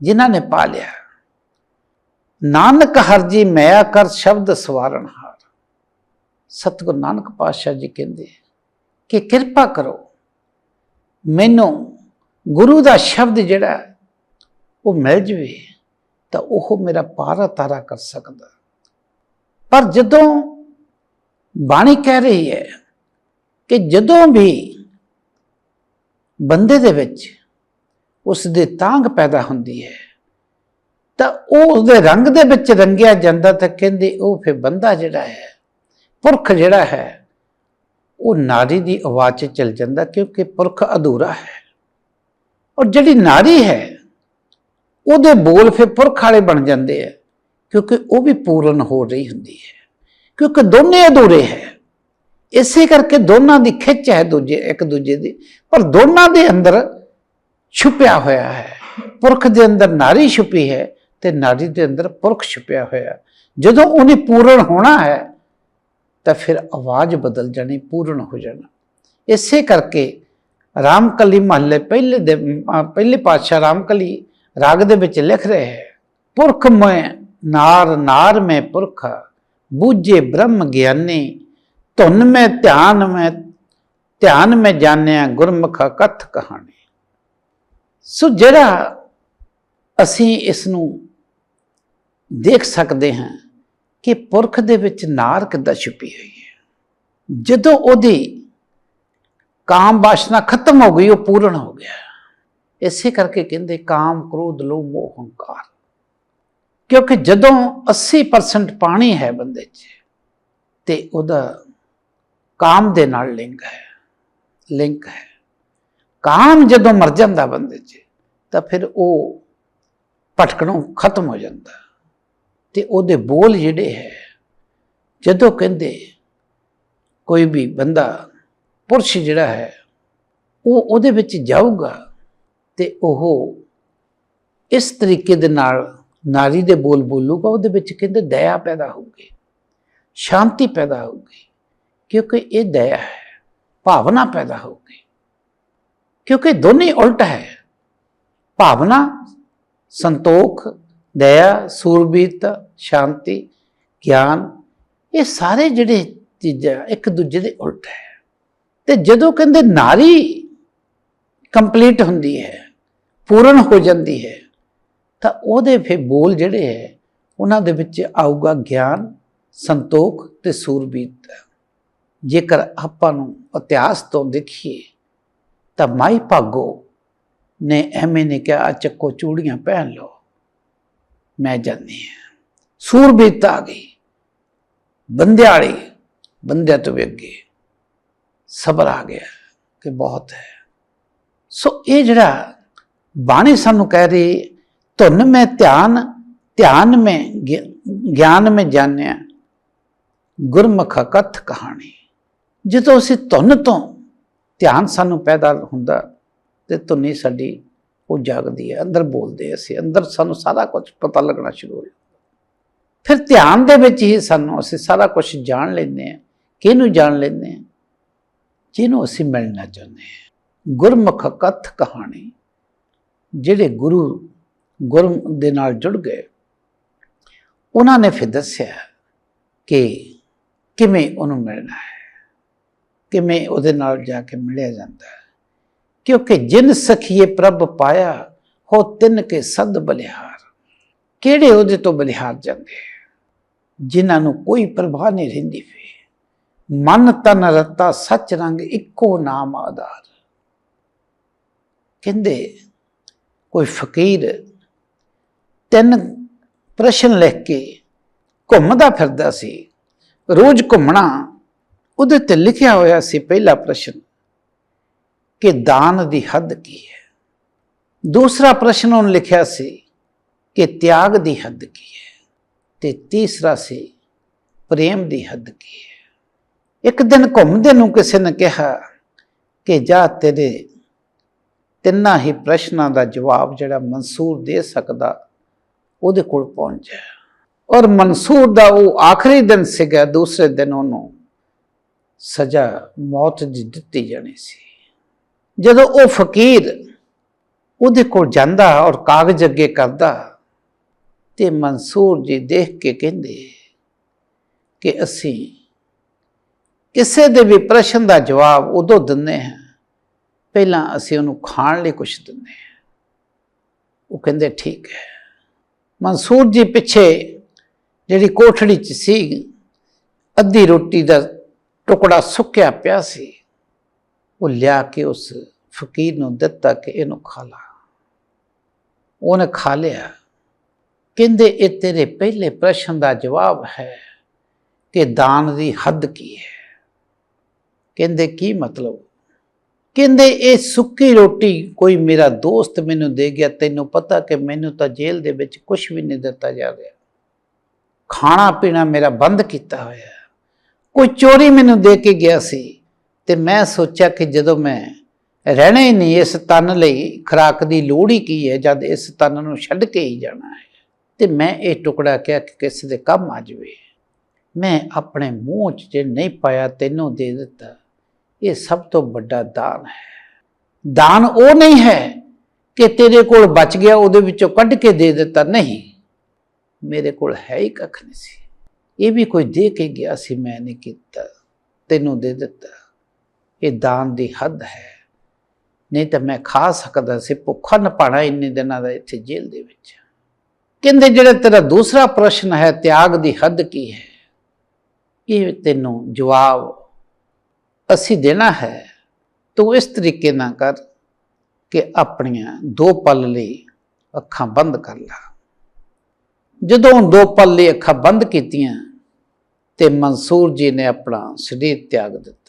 ਜਿਨ੍ਹਾਂ ਨੇ ਪਾ ਲਿਆ। ਨਾਨਕ ਹਰ ਜੀ ਮਿਆ ਕਰ ਸ਼ਬਦ ਸਵਾਰਨ ਹਾਰ। ਸਤਿਗੁਰੂ ਨਾਨਕ ਪਾਤਸ਼ਾਹ ਜੀ ਕਹਿੰਦੇ ਕਿ ਕਿਰਪਾ ਕਰੋ। ਮੈਨੂੰ ਗੁਰੂ ਦਾ ਸ਼ਬਦ ਜਿਹੜਾ ਉਹ ਮਿਲ ਜਵੇ ਤਾਂ ਉਹ ਮੇਰਾ ਪਾਰਾ ਤਾਰਾ ਕਰ ਸਕਦਾ। ਪਰ ਜਦੋਂ ਬਾਣੀ ਕਹਿ ਰਹੀ ਹੈ ਕਿ ਜਦੋਂ ਵੀ ਬੰਦੇ ਦੇ ਵਿੱਚ ਉਸ ਦੇ ਤਾਂਗ ਪੈਦਾ ਹੁੰਦੀ ਹੈ ਤਾਂ ਉਹ ਉਸਦੇ ਰੰਗ ਦੇ ਵਿੱਚ ਰੰਗਿਆ ਜਾਂਦਾ ਤਾਂ ਕਹਿੰਦੇ ਉਹ ਫਿਰ ਬੰਦਾ ਜਿਹੜਾ ਹੈ, ਪੁਰਖ ਜਿਹੜਾ ਹੈ, ਉਹ ਨਾਰੀ ਦੀ ਆਵਾਜ਼ 'ਚ ਚਲ ਜਾਂਦਾ ਕਿਉਂਕਿ ਪੁਰਖ ਅਧੂਰਾ ਹੈ। ਔਰ ਜਿਹੜੀ ਨਾਰੀ ਹੈ, ਉਹਦੇ ਬੋਲ ਫਿਰ ਪੁਰਖ ਵਾਲੇ ਬਣ ਜਾਂਦੇ ਆ ਕਿਉਂਕਿ ਉਹ ਵੀ ਪੂਰਨ ਹੋ ਰਹੀ ਹੁੰਦੀ ਹੈ। ਕਿਉਂਕਿ ਦੋਨੇ ਅਧੂਰੇ ਹੈ, ਇਸੇ ਕਰਕੇ ਦੋਨਾਂ ਦੀ ਖਿੱਚ ਹੈ ਦੂਜੇ, ਇੱਕ ਦੂਜੇ ਦੀ। ਪਰ ਦੋਨਾਂ ਦੇ ਅੰਦਰ ਛੁਪਿਆ ਹੋਇਆ ਹੈ। ਪੁਰਖ ਦੇ ਅੰਦਰ ਨਾਰੀ ਛੁਪੀ ਹੈ ਤੇ ਨਾਰੀ ਦੇ ਅੰਦਰ ਪੁਰਖ ਛੁਪਿਆ ਹੋਇਆ ਜਦੋਂ ਉਹਨੇ ਪੂਰਨ ਹੋਣਾ ਹੈ, ਤਾਂ ਫਿਰ ਆਵਾਜ਼ ਬਦਲ ਜਾਣੀ, ਪੂਰਨ ਹੋ ਜਾਣਾ। ਇਸੇ ਕਰਕੇ ਰਾਮਕਲੀ ਮਹੱਲੇ ਪਹਿਲੇ ਦੇ ਪਹਿਲੇ ਪਾਤਸ਼ਾਹ ਰਾਮਕਲੀ ਰਾਗ ਦੇ ਵਿੱਚ ਲਿਖ ਰਹੇ ਹੈ, ਪੁਰਖ ਮੈਂ, ਨਾਰ ਨਾਰ ਮੈਂ ਪੁਰਖ, ਬੂਝੇ ਬ੍ਰਹਮ ਗਿਆਨੀ, ਧੁਨ ਮੈਂ, ਧਿਆਨ ਮੈਂ ਧਿਆਨ ਮੈਂ ਜਾਣਿਆ ਗੁਰਮੁਖ ਕਥ ਕਹਾਣੀ। ਸੋ ਜਿਹੜਾ ਅਸੀਂ ਇਸ ਨੂੰ ਦੇਖ ਸਕਦੇ ਹਾਂ ਕਿ ਪੁਰਖ ਦੇ ਵਿੱਚ ਨਾਰ ਕਿੱਦਾਂ ਛੁਪੀ ਹੋਈ ਹੈ। ਜਦੋਂ ਉਹਦੀ ਕਾਮ ਵਾਸ਼ਨਾ ਖਤਮ ਹੋ ਗਈ, ਉਹ ਪੂਰਨ ਹੋ ਗਿਆ। ਇਸੇ ਕਰਕੇ ਕਹਿੰਦੇ ਕਾਮ, ਕ੍ਰੋਧ, ਲੋਭ, ਮੋਹ, ਹੰਕਾਰ। ਕਿਉਂਕਿ ਜਦੋਂ 80% ਪਾਣੀ ਹੈ ਬੰਦੇ 'ਚ, ਤੇ ਉਹਦਾ ਕਾਮ ਦੇ ਨਾਲ ਲਿੰਕ ਹੈ। ਲਿੰਕ ਹੈ। ਕਾਮ ਜਦੋਂ ਮਰ ਜਾਂਦਾ ਬੰਦੇ 'ਚ, ਤਾਂ ਫਿਰ ਉਹ ਭਟਕਣੋਂ ਖਤਮ ਹੋ ਜਾਂਦਾ। ਤੇ ਉਹਦੇ ਬੋਲ ਜਿਹੜੇ ਹੈ, ਜਦੋਂ ਕਹਿੰਦੇ ਕੋਈ ਵੀ ਬੰਦਾ ਪੁਰਸ਼ ਜਿਹੜਾ ਹੈ, ਉਹ ਉਹਦੇ ਵਿੱਚ ਜਾਊਗਾ ਤੇ ਉਹ ਇਸ ਤਰੀਕੇ ਦੇ ਨਾਲ ਨਾਰੀ ਦੇ ਬੋਲ ਬੋਲੂਗਾ, ਉਹਦੇ ਵਿੱਚ ਕਹਿੰਦੇ ਦਇਆ ਪੈਦਾ ਹੋਊਗੀ, ਸ਼ਾਂਤੀ ਪੈਦਾ ਹੋਊਗੀ, ਕਿਉਂਕਿ ਇਹ ਦਇਆ ਹੈ, ਭਾਵਨਾ ਪੈਦਾ ਹੋਊਗੀ। ਕਿਉਂਕਿ ਦੋਨੇ ਉਲਟ ਹੈ, ਭਾਵਨਾ, ਸੰਤੋਖ ਦਇਆ ਸੂਰਬੀਰਤਾ ਸ਼ਾਂਤੀ, ਗਿਆਨ, ਇਹ ਸਾਰੇ ਜਿਹੜੇ ਚੀਜ਼ਾਂ ਇੱਕ ਦੂਜੇ ਦੇ ਉਲਟ ਹੈ। ਤੇ ਜਦੋਂ ਕਹਿੰਦੇ ਨਾਰੀ ਕੰਪਲੀਟ ਹੁੰਦੀ ਹੈ, ਪੂਰਨ ਹੋ ਜਾਂਦੀ ਹੈ, ਤਾਂ ਉਹਦੇ ਫਿਰ ਬੋਲ ਜਿਹੜੇ ਹੈ, ਉਹਨਾਂ ਦੇ ਵਿੱਚ ਆਊਗਾ ਗਿਆਨ, ਸੰਤੋਖ ਤੇ ਸੂਰਬੀਰਤਾ ਜੇਕਰ ਆਪਾਂ ਨੂੰ ਇਤਿਹਾਸ ਤੋਂ ਦੇਖੀਏ, ਤਾਂ ਮਾਈ ਭਾਗੋ ਨੇ ਐਵੇਂ ਨੇ ਕਿਹਾ, "ਆਹ ਚੱਕੋ ਚੂੜੀਆਂ ਪਹਿਨ ਲਓ। ਮੈਂ ਜਾਣੀ ਹਾਂ। ਸੂਰਬੀਰਤਾ ਆ ਗਈ। ਬੰਦਿਆ ਵਾਲੀ ਬੰਦਿਆਂ ਤੋਂ ਵੀ ਅੱਗੇ ਸਬਰ ਆ ਗਿਆ ਕਿ ਬਹੁਤ ਹੈ। ਸੋ ਇਹ ਜਿਹੜਾ ਬਾਣੀ ਸਾਨੂੰ ਕਹਿ ਰਹੀ, ਧੁਨ ਮੈਂ ਧਿਆਨ ਧਿਆਨ ਮੈਂ ਗਿ- ਗਿਆਨ ਮੈਂ ਜਾਣਿਆ, ਗੁਰਮੁਖ ਕਥ ਕਹਾਣੀ। ਜਦੋਂ ਅਸੀਂ ਧੁਨ ਤੋਂ ਧਿਆਨ ਸਾਨੂੰ ਪੈਦਾ ਹੁੰਦਾ ਤੇ ਧੁਨੀ ਸਾਡੀ ਉਹ ਜਾਗਦੀ ਹੈ, ਅੰਦਰ ਬੋਲਦੇ ਅਸੀਂ, ਅੰਦਰ ਸਾਨੂੰ ਸਾਰਾ ਕੁਝ ਪਤਾ ਲੱਗਣਾ ਸ਼ੁਰੂ ਹੋ ਜਾਂਦਾ। ਫਿਰ ਧਿਆਨ ਦੇ ਵਿੱਚ ਹੀ ਸਾਨੂੰ ਅਸੀਂ ਸਾਰਾ ਕੁਝ ਜਾਣ ਲੈਂਦੇ ਹਾਂ। ਕਿਹਨੂੰ ਜਾਣ ਲੈਂਦੇ ਹਾਂ? ਜਿਹਨੂੰ ਅਸੀਂ ਮਿਲਣਾ ਚਾਹੁੰਦੇ ਹਾਂ। ਗੁਰਮੁਖ ਕਥ ਕਹਾਣੀ, ਜਿਹੜੇ ਗੁਰੂ ਗੁਰਮ ਦੇ ਨਾਲ ਜੁੜ ਗਏ, ਉਹਨਾਂ ਨੇ ਫਿਰ ਦੱਸਿਆ ਕਿ ਕਿਵੇਂ ਉਹਨੂੰ ਮਿਲਣਾ ਹੈ, ਕਿਵੇਂ ਉਹਦੇ ਨਾਲ ਜਾ ਕੇ ਮਿਲਿਆ ਜਾਂਦਾ ਹੈ। ਕਿਉਂਕਿ ਜਿਨ ਸਖੀਏ ਪ੍ਰਭ ਪਾਇਆ, ਹੋ ਤਿੰਨ ਕੇ ਸਦ ਬਲਿਹਾਰ। ਕਿਹੜੇ ਉਹਦੇ ਤੋਂ ਬਲਿਹਾਰ ਜਾਂਦੇ? ਆ? ਜਿਨ੍ਹਾਂ ਨੂੰ ਕੋਈ ਪ੍ਰਵਾਹ ਨਹੀਂ ਰਹਿੰਦੀ ਫੇ ਮਨ ਤਨ ਰਤਾ ਸੱਚ ਰੰਗ ਇੱਕੋ ਨਾਮ ਆਧਾਰ। ਕਹਿੰਦੇ, ਕੋਈ ਫਕੀਰ ਤਿੰਨ ਪ੍ਰਸ਼ਨ ਲਿਖ ਕੇ ਘੁੰਮਦਾ ਫਿਰਦਾ ਸੀ। ਰੋਜ਼ ਘੁੰਮਣਾ, ਉਹਦੇ ਤੇ ਲਿਖਿਆ ਹੋਇਆ ਸੀ ਪਹਿਲਾ ਪ੍ਰਸ਼ਨ। ਕਿ ਦਾਨ ਦੀ ਹੱਦ ਕੀ ਹੈ? ਦੂਸਰਾ ਪ੍ਰਸ਼ਨ ਉਹਨੇ ਲਿਖਿਆ ਸੀ ਕਿ ਤਿਆਗ ਦੀ ਹੱਦ ਕੀ ਹੈ? ਤੇ ਤੀਸਰਾ ਸੀ, ਪ੍ਰੇਮ ਦੀ ਹੱਦ ਕੀ ਹੈ? ਇੱਕ ਦਿਨ ਘੁੰਮਦੇ ਨੂੰ ਕਿਸੇ ਨੇ ਕਿਹਾ ਕਿ ਜਾ ਤੇਰੇ ਤਿੰਨਾਂ ਹੀ ਪ੍ਰਸ਼ਨਾਂ ਦਾ ਜਵਾਬ ਜਿਹੜਾ ਮਨਸੂਰ ਦੇ ਸਕਦਾ, ਉਹਦੇ ਕੋਲ ਪਹੁੰਚ ਜਾ। ਔਰ ਮਨਸੂਰ ਦਾ ਉਹ ਆਖਰੀ ਦਿਨ ਸੀਗਾ, ਦੂਸਰੇ ਦਿਨ ਉਹਨੂੰ ਸਜ਼ਾ ਮੌਤ ਦੀ ਦਿੱਤੀ ਜਾਣੀ ਸੀ। ਜਦੋਂ ਉਹ ਫਕੀਰ ਉਹਦੇ ਕੋਲ ਜਾਂਦਾ ਔਰ ਕਾਗਜ਼ ਅੱਗੇ ਕਰਦਾ ਤੇ ਮਨਸੂਰ ਜੀ ਦੇਖ ਕੇ ਕਹਿੰਦੇ ਕਿ ਅਸੀਂ ਕਿਸੇ ਦੇ ਵੀ ਪ੍ਰਸ਼ਨ ਦਾ ਜਵਾਬ ਉਦੋਂ ਦਿੰਦੇ ਹਾਂ, ਪਹਿਲਾਂ ਅਸੀਂ ਉਹਨੂੰ ਖਾਣ ਲਈ ਕੁਝ ਦਿੰਦੇ ਹਾਂ। ਉਹ ਕਹਿੰਦੇ, ਠੀਕ ਹੈ। ਮਨਸੂਰ ਜੀ ਪਿੱਛੇ ਜਿਹੜੀ ਕੋਠੜੀ 'ਚ ਸੀ, ਅੱਧੀ ਰੋਟੀ ਦਾ ਟੁਕੜਾ ਸੁੱਕਿਆ ਪਿਆ ਸੀ। ਉਹ ਲਿਆ ਕੇ ਉਸ ਫਕੀਰ ਨੂੰ ਦਿੱਤਾ ਕਿ ਇਹਨੂੰ ਖਾ ਲਾ। ਉਹਨੇ ਖਾ ਲਿਆ। ਕਹਿੰਦੇ, ਇਹ ਤੇਰੇ ਪਹਿਲੇ ਪ੍ਰਸ਼ਨ ਦਾ ਜਵਾਬ ਹੈ ਕਿ ਦਾਨ ਦੀ ਹੱਦ ਕੀ ਹੈ? ਕਹਿੰਦੇ, ਕੀ ਮਤਲਬ? ਕਹਿੰਦੇ, ਇਹ ਸੁੱਕੀ ਰੋਟੀ ਕੋਈ ਮੇਰਾ ਦੋਸਤ ਮੈਨੂੰ ਦੇ ਗਿਆ, ਤੈਨੂੰ ਪਤਾ ਕਿ ਮੈਨੂੰ ਤਾਂ ਜੇਲ੍ਹ ਦੇ ਵਿੱਚ ਕੁਝ ਵੀ ਨਹੀਂ ਦਿੱਤਾ ਜਾ ਰਿਹਾ। ਖਾਣਾ ਪੀਣਾ ਮੇਰਾ ਬੰਦ ਕੀਤਾ ਹੋਇਆ। ਕੋਈ ਚੋਰੀ ਮੈਨੂੰ ਦੇ ਕੇ ਗਿਆ ਸੀ। ਤੇ ਮੈਂ ਸੋਚਿਆ ਕਿ ਜਦੋਂ ਮੈਂ ਰਹਿਣਾ ਹੀ ਨਹੀਂ, ਇਸ ਤਨ ਲਈ ਖੁਰਾਕ ਦੀ ਲੋੜ ਹੀ ਕੀ ਹੈ, ਜਦ ਇਸ ਤਨ ਨੂੰ ਛੱਡ ਕੇ ਹੀ ਜਾਣਾ ਹੈ। ਤੇ ਮੈਂ ਇਹ ਟੁਕੜਾ ਕਿਹਾ ਕਿ ਕਿਸੇ ਦੇ ਕੰਮ ਆ ਜਾਵੇ। ਮੈਂ ਆਪਣੇ ਮੂੰਹ 'ਚ ਜੇ ਨਹੀਂ ਪਾਇਆ, ਤੈਨੂੰ ਦੇ ਦਿੱਤਾ। ਇਹ ਸਭ ਤੋਂ ਵੱਡਾ ਦਾਨ ਹੈ। ਦਾਨ ਉਹ ਨਹੀਂ ਹੈ ਕਿ ਤੇਰੇ ਕੋਲ ਬਚ ਗਿਆ, ਉਹਦੇ ਵਿੱਚੋਂ ਕੱਢ ਕੇ ਦੇ ਦਿੱਤਾ। ਨਹੀਂ, ਮੇਰੇ ਕੋਲ ਹੈ ਹੀ ਕੱਖ ਨਹੀਂ ਸੀ। ਇਹ ਵੀ ਕੋਈ ਦੇ ਕੇ ਗਿਆ ਸੀ, ਮੈਂ ਨਹੀਂ ਕੀਤਾ। ਤੈਨੂੰ ਦੇ ਦਿੱਤਾ। ਇਹ ਦਾਨ ਦੀ ਹੱਦ ਹੈ। ਨਹੀਂ ਤਾਂ ਮੈਂ ਖਾ ਸਕਦਾ ਸੀ, ਭੁੱਖਾ ਨਾ ਪਾਣਾ ਇੰਨੇ ਦਿਨਾਂ ਦਾ ਇੱਥੇ ਜੇਲ੍ਹ ਦੇ ਵਿੱਚ। ਕਹਿੰਦੇ, ਜਿਹੜਾ ਤੇਰਾ ਦੂਸਰਾ ਪ੍ਰਸ਼ਨ ਹੈ, ਤਿਆਗ ਦੀ ਹੱਦ ਕੀ ਹੈ? ਇਹ ਤੈਨੂੰ ਜਵਾਬ ਅਸੀਂ ਦੇਣਾ ਹੈ। ਤੂੰ ਇਸ ਤਰੀਕੇ ਨਾਲ ਕਰ ਕਿ ਆਪਣੀਆਂ ਦੋ ਪਲ ਲਈ ਅੱਖਾਂ ਬੰਦ ਕਰ ਲਾ। ਜਦੋਂ ਦੋ ਪਲ ਲਈ ਅੱਖਾਂ ਬੰਦ ਕੀਤੀਆਂ ਤੇ ਮਨਸੂਰ ਜੀ ਨੇ ਆਪਣਾ ਸਰੀਰ ਤਿਆਗ ਦਿੱਤਾ।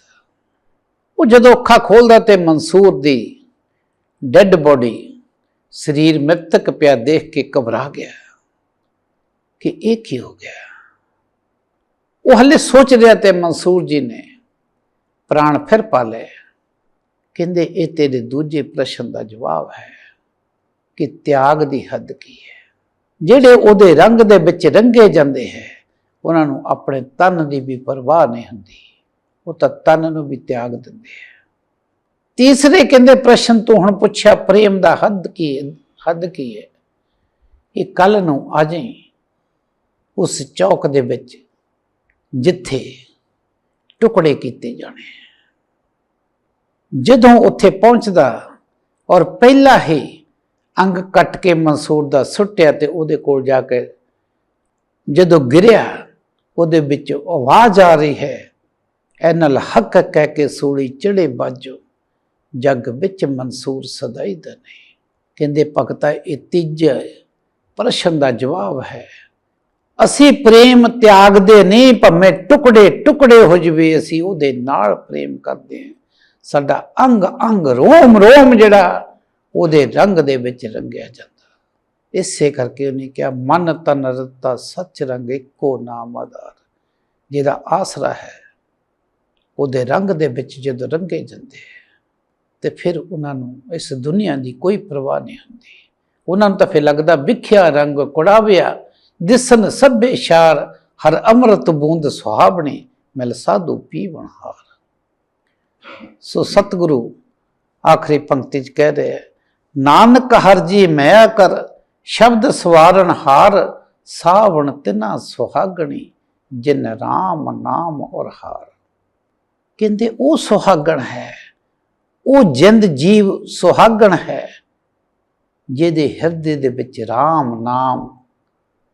ਉਹ ਜਦੋਂ ਅੱਖਾਂ ਖੋਲਦਾ ਤੇ ਮਨਸੂਰ ਦੀ ਡੈੱਡ ਬੋਡੀ ਸਰੀਰ ਮ੍ਰਿਤਕ ਪਿਆ ਦੇਖ ਕੇ ਘਬਰਾ ਗਿਆ ਕਿ ਇਹ ਕੀ ਹੋ ਗਿਆ? ਉਹ ਹਲੇ ਸੋਚ ਰਿਹਾ ਤੇ ਮਨਸੂਰ ਜੀ ਨੇ ਪ੍ਰਾਣ ਫਿਰ ਪਾ ਲਏ। ਕਹਿੰਦੇ, ਇਹ ਤੇਰੇ ਦੂਜੇ ਪ੍ਰਸ਼ਨ ਦਾ ਜਵਾਬ ਹੈ ਕਿ ਤਿਆਗ ਦੀ ਹੱਦ ਕੀ ਹੈ? ਜਿਹੜੇ ਉਹਦੇ ਰੰਗ ਦੇ ਵਿੱਚ ਰੰਗੇ ਜਾਂਦੇ ਹੈ, ਉਹਨਾਂ ਨੂੰ ਆਪਣੇ ਤਨ ਦੀ ਵੀ ਪਰਵਾਹ ਨਹੀਂ ਹੁੰਦੀ। ਉਹ ਤਾਂ ਤਨ ਨੂੰ ਵੀ ਤਿਆਗ ਦਿੰਦੇ ਹੈ। ਤੀਸਰੇ ਕਹਿੰਦੇ ਪ੍ਰਸ਼ਨ ਤੋਂ ਹੁਣ ਪੁੱਛਿਆ, ਪ੍ਰੇਮ ਦਾ ਹੱਦ ਕੀ ਹੈ? ਹੱਦ ਕੀ ਹੈ? ਇਹ ਕੱਲ ਨੂੰ ਆ ਜਾਈ, ਉਸ ਚੌਕ ਦੇ ਵਿੱਚ ਜਿੱਥੇ ਟੁਕੜੇ ਕੀਤੇ ਜਾਣੇ ਜਦੋਂ ਉੱਥੇ ਪਹੁੰਚਦਾ ਔਰ ਪਹਿਲਾ ਹੀ ਅੰਗ ਕੱਟ ਕੇ ਮਨਸੂਰ ਦਾ ਸੁੱਟਿਆ ਤੇ ਉਹਦੇ ਕੋਲ ਜਾ ਕੇ ਜਦੋਂ ਗਿਰਿਆ, ਉਹਦੇ ਵਿੱਚ ਆਵਾਜ਼ ਆ ਰਹੀ ਹੈ ਐਨਲ ਹੱਕ ਕਹਿ ਕੇ ਸੂਲੀ ਚੜੇ ਬਾਜੋ, ਜੱਗ ਵਿੱਚ ਮਨਸੂਰ ਸਦਾਈ ਦਾ ਨਹੀਂ। ਕਹਿੰਦੇ, ਭਗਤਾ ਇਹ ਤੀਜਾ ਪ੍ਰਸ਼ਨ ਦਾ ਜਵਾਬ ਹੈ। ਅਸੀਂ ਪ੍ਰੇਮ ਤਿਆਗਦੇ ਨਹੀਂ ਭੰਮੇ ਟੁਕੜੇ ਟੁਕੜੇ ਹੋ ਜਵੇ, ਅਸੀਂ ਉਹਦੇ ਨਾਲ ਪ੍ਰੇਮ ਕਰਦੇ ਹਾਂ। ਸਾਡਾ ਅੰਗ ਅੰਗ ਰੋਮ ਰੋਮ ਜਿਹੜਾ, ਉਹਦੇ ਰੰਗ ਦੇ ਵਿੱਚ ਰੰਗਿਆ ਜਾਂਦਾ। ਇਸੇ ਕਰਕੇ ਉਹਨੇ ਕਿਹਾ, ਮਨ ਤਨ ਰਤਾ ਸੱਚ ਰੰਗ ਇੱਕੋ ਨਾਮ ਆਧਾਰ। ਜਿਹਦਾ ਆਸਰਾ ਹੈ ਉਹਦੇ ਰੰਗ ਦੇ ਵਿੱਚ ਜਦੋਂ ਰੰਗੇ ਜਾਂਦੇ ਤੇ ਫਿਰ ਉਹਨਾਂ ਨੂੰ ਇਸ ਦੁਨੀਆ ਦੀ ਕੋਈ ਪਰਵਾਹ ਨਹੀਂ ਹੁੰਦੀ। ਉਹਨਾਂ ਨੂੰ ਤਾਂ ਫਿਰ ਲੱਗਦਾ ਵਿਖਿਆ ਰੰਗ ਕੁੜਾਵਿਆ, ਦਿਸਨ ਸਭੇ ਸ਼ਾਰ, ਹਰ ਅੰਮ੍ਰਿਤ ਬੂੰਦ ਸੁਹਾਵਣੀ, ਮਿਲ ਸਾਧੂ ਪੀਵਣ ਹਾਰ ਸੋ ਸਤਿਗੁਰੂ ਆਖਰੀ ਪੰਕਤੀ ਚ ਕਹਿ ਰਿਹਾ ਨਾਨਕ ਹਰ ਜੀ ਮੈਂ ਕਰ, ਸ਼ਬਦ ਸਵਾਰਨ ਹਾਰ, ਸਾਵਣ ਤਿਨਾ ਸੁਹਾਗਣੀ, ਜਿਨ ਰਾਮ ਨਾਮ ਔਰ ਹਾਰ। ਕਹਿੰਦੇ ਉਹ ਸੁਹਾਗਣ ਹੈ। ਉਹ ਜਿੰਦ ਜੀਵ ਸੁਹਾਗਣ ਹੈ। ਜਿਹਦੇ ਹਿਰਦੇ ਦੇ ਵਿੱਚ ਰਾਮ ਨਾਮ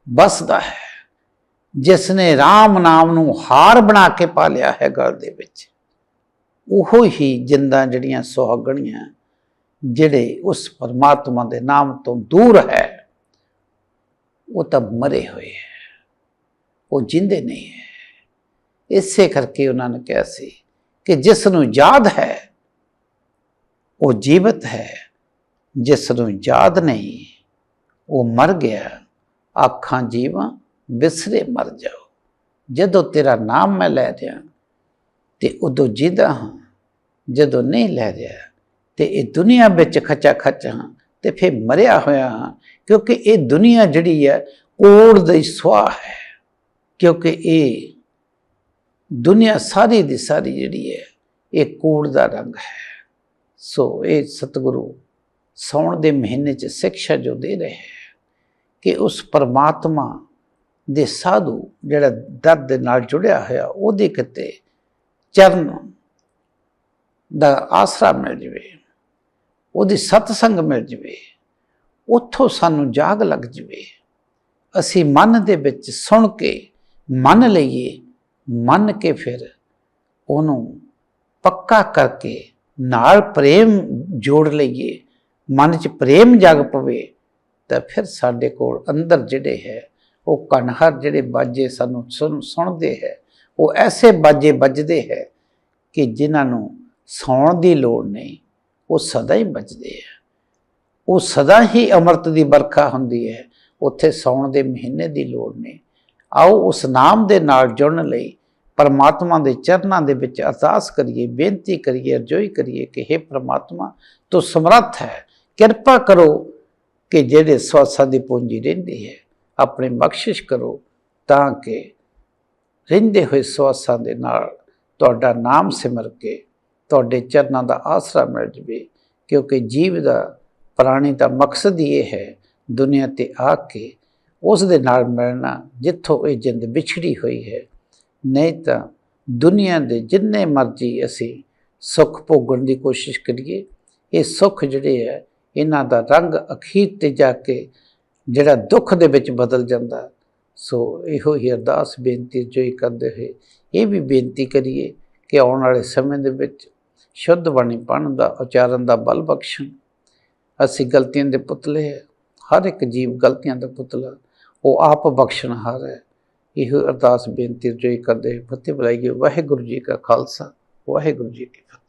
ਬਸਦਾ ਹੈ। ਜਿਸ ਨੇ RAM ਨਾਮ ਨੂੰ ਹਾਰ ਬਣਾ ਕੇ ਪਾ ਲਿਆ ਹੈ ਗਲ ਦੇ ਵਿੱਚ, ਉਹੋ ਹੀ ਜਿੰਦਾਂ ਜਿਹੜੀਆਂ ਸੁਹਾਗਣੀਆਂ ਜਿਹੜੇ ਉਸ ਪਰਮਾਤਮਾ ਦੇ ਨਾਮ ਤੋਂ ਦੂਰ ਹੈ, ਉਹ ਤਾਂ ਮਰੇ ਹੋਏ ਹੈ। ਉਹ ਜਿੰਦੇ ਨਹੀਂ ਹੈ। ਇਸੇ ਕਰਕੇ ਉਹਨਾਂ ਨੇ ਕਿਹਾ ਸੀ ਕਿ ਜਿਸ ਨੂੰ ਯਾਦ ਹੈ, ਉਹ ਜੀਵਤ ਹੈ। ਜਿਸ ਨੂੰ ਯਾਦ ਨਹੀਂ, ਉਹ ਮਰ ਗਿਆ। ਆਖਾਂ ਜੀਵਾਂ ਬਿਸਰੇ ਮਰ ਜਾਓ। ਜਦੋਂ ਤੇਰਾ ਨਾਮ ਮੈਂ ਲੈ ਰਿਹਾ ਤੇ ਉਦੋਂ ਜਿੰਦਾ ਹਾਂ। ਜਦੋਂ ਨਹੀਂ ਲੈ ਰਿਹਾ ਤੇ ਇਹ ਦੁਨੀਆ ਵਿੱਚ ਖਚਾ ਖਚ ਹਾਂ, ਤੇ ਫਿਰ ਮਰਿਆ ਹੋਇਆ ਹਾਂ। ਕਿਉਂਕਿ ਇਹ ਦੁਨੀਆ ਜਿਹੜੀ ਹੈ, ਕੋੜ ਦੀ ਸੁਆਹ ਹੈ। ਕਿਉਂਕਿ ਇਹ ਦੁਨੀਆ ਸਾਰੀ ਦੀ ਸਾਰੀ ਜਿਹੜੀ ਹੈ, ਇਹ ਕੋੜ ਦਾ ਰੰਗ ਹੈ। ਸੋ ਇਹ ਸਤਿਗੁਰੂ ਸੌਣ ਦੇ ਮਹੀਨੇ 'ਚ ਸਿੱਖਿਆ ਜੋ ਦੇ ਰਹੇ ਹੈ ਕਿ ਉਸ ਪਰਮਾਤਮਾ ਦੇ ਸਾਧੂ ਜਿਹੜਾ ਦਰਦ ਦੇ ਨਾਲ ਜੁੜਿਆ ਹੋਇਆ, ਉਹਦੇ ਕਿਤੇ ਚਰਨ ਦਾ ਆਸਰਾ ਮਿਲ ਜਵੇ, ਉਹਦੀ ਸਤਸੰਗ ਮਿਲ ਜਵੇ, ਉੱਥੋਂ ਸਾਨੂੰ ਜਾਗ ਲੱਗ ਜਵੇ। ਅਸੀਂ ਮਨ ਦੇ ਵਿੱਚ ਸੁਣ ਕੇ ਮੰਨ ਲਈਏ ਮੰਨ ਕੇ ਫਿਰ ਉਹਨੂੰ ਪੱਕਾ ਕਰਕੇ ਨਾਲ ਪ੍ਰੇਮ ਜੋੜ ਲਈਏ, ਮਨ 'ਚ ਪ੍ਰੇਮ ਜਾਗ ਪਵੇ, ਤਾਂ ਫਿਰ ਸਾਡੇ ਕੋਲ ਅੰਦਰ ਜਿਹੜੇ ਹੈ, ਉਹ ਕਨਹਰ ਜਿਹੜੇ ਬਾਜੇ ਸਾਨੂੰ ਸੁਣ, ਸੁਣਦੇ ਹੈ, ਉਹ ਐਸੇ ਬਾਜੇ ਵੱਜਦੇ ਹੈ ਕਿ ਜਿਨ੍ਹਾਂ ਨੂੰ ਸੌਣ ਦੀ ਲੋੜ ਨਹੀਂ, ਉਹ ਸਦਾ ਹੀ ਵੱਜਦੇ ਹੈ। ਉਹ ਸਦਾ ਹੀ ਅੰਮ੍ਰਿਤ ਦੀ ਵਰਖਾ ਹੁੰਦੀ ਹੈ, ਉੱਥੇ ਸੌਣ ਦੇ ਮਹੀਨੇ ਦੀ ਲੋੜ ਨਹੀਂ ਆਓ ਉਸ ਨਾਮ ਦੇ ਨਾਲ ਜੁੜਨ ਲਈ ਪਰਮਾਤਮਾ ਦੇ ਚਰਨਾਂ ਦੇ ਵਿੱਚ ਅਰਦਾਸ ਕਰੀਏ, ਬੇਨਤੀ ਕਰੀਏ, ਅਰਜ਼ੋਈ ਕਰੀਏ ਕਿ हे ਪਰਮਾਤਮਾ, ਤੂੰ ਸਮਰੱਥ ਹੈ। ਕਿਰਪਾ ਕਰੋ ਕਿ ਜਿਹੜੇ ਸਵਾਸਾਂ ਦੀ ਪੂੰਜੀ ਰਹਿੰਦੀ ਹੈ, ਆਪਣੇ ਬਖਸ਼ਿਸ਼ ਕਰੋ ਤਾਂ ਕਿ ਰਹਿੰਦੇ ਹੋਏ ਸਵਾਸਾਂ ਦੇ ਨਾਲ ਤੁਹਾਡਾ ਨਾਮ ਸਿਮਰ ਕੇ ਤੁਹਾਡੇ ਚਰਨਾਂ ਦਾ ਆਸਰਾ ਮਿਲ ਜਵੇ, ਕਿਉਂਕਿ ਜੀਵ ਦਾ, ਪ੍ਰਾਣੀ ਦਾ ਮਕਸਦ ਹੀ ਇਹ ਹੈ ਦੁਨੀਆ ਤੇ ਆ ਕੇ ਉਸ ਦੇ ਨਾਲ ਮਿਲਣਾ ਜਿੱਥੋਂ ਇਹ ਜਿੰਦ ਵਿਛੜੀ ਹੋਈ ਹੈ। ਨਹੀਂ ਤਾਂ ਦੁਨੀਆ ਦੇ ਜਿੰਨੇ ਮਰਜ਼ੀ ਅਸੀਂ ਸੁੱਖ ਭੋਗਣ ਦੀ ਕੋਸ਼ਿਸ਼ ਕਰੀਏ, ਇਹ ਸੁੱਖ ਜਿਹੜੇ ਹੈ, ਇਹਨਾਂ ਦਾ ਰੰਗ ਅਖੀਰ ਤੇ ਜਾ ਕੇ ਜਿਹੜਾ ਦੁੱਖ ਦੇ ਵਿੱਚ ਬਦਲ ਜਾਂਦਾ। ਸੋ ਇਹੋ ਹੀ ਅਰਦਾਸ ਬੇਨਤੀ ਜੋ ਹੀ ਕਰਦੇ ਹੋਏ, ਇਹ ਵੀ ਬੇਨਤੀ ਕਰੀਏ ਕਿ ਆਉਣ ਵਾਲੇ ਸਮੇਂ ਦੇ ਵਿੱਚ ਸ਼ੁੱਧ ਬਾਣੀ ਪੜ੍ਹਨ ਦਾ, ਉਚਾਰਨ ਦਾ ਬਲ ਬਖਸ਼ਣ। ਅਸੀਂ ਗਲਤੀਆਂ ਦੇ ਪੁਤਲੇ ਹੈ, ਹਰ ਇੱਕ ਜੀਵ ਗਲਤੀਆਂ ਦਾ ਪੁਤਲਾ। ਉਹ ਆਪ ਬਖਸ਼ਣਹਾਰ ਹੈ ਇਹ ਅਰਦਾਸ ਬੇਨਤੀ ਜੋ ਹੀ ਕਰਦੇ, ਫਤਿਹ ਬੁਲਾਈਏ। ਵਾਹਿਗੁਰੂ ਜੀ ਕਾ ਖਾਲਸਾ, ਵਾਹਿਗੁਰੂ ਜੀ ਕੀ ਫਤਿਹ।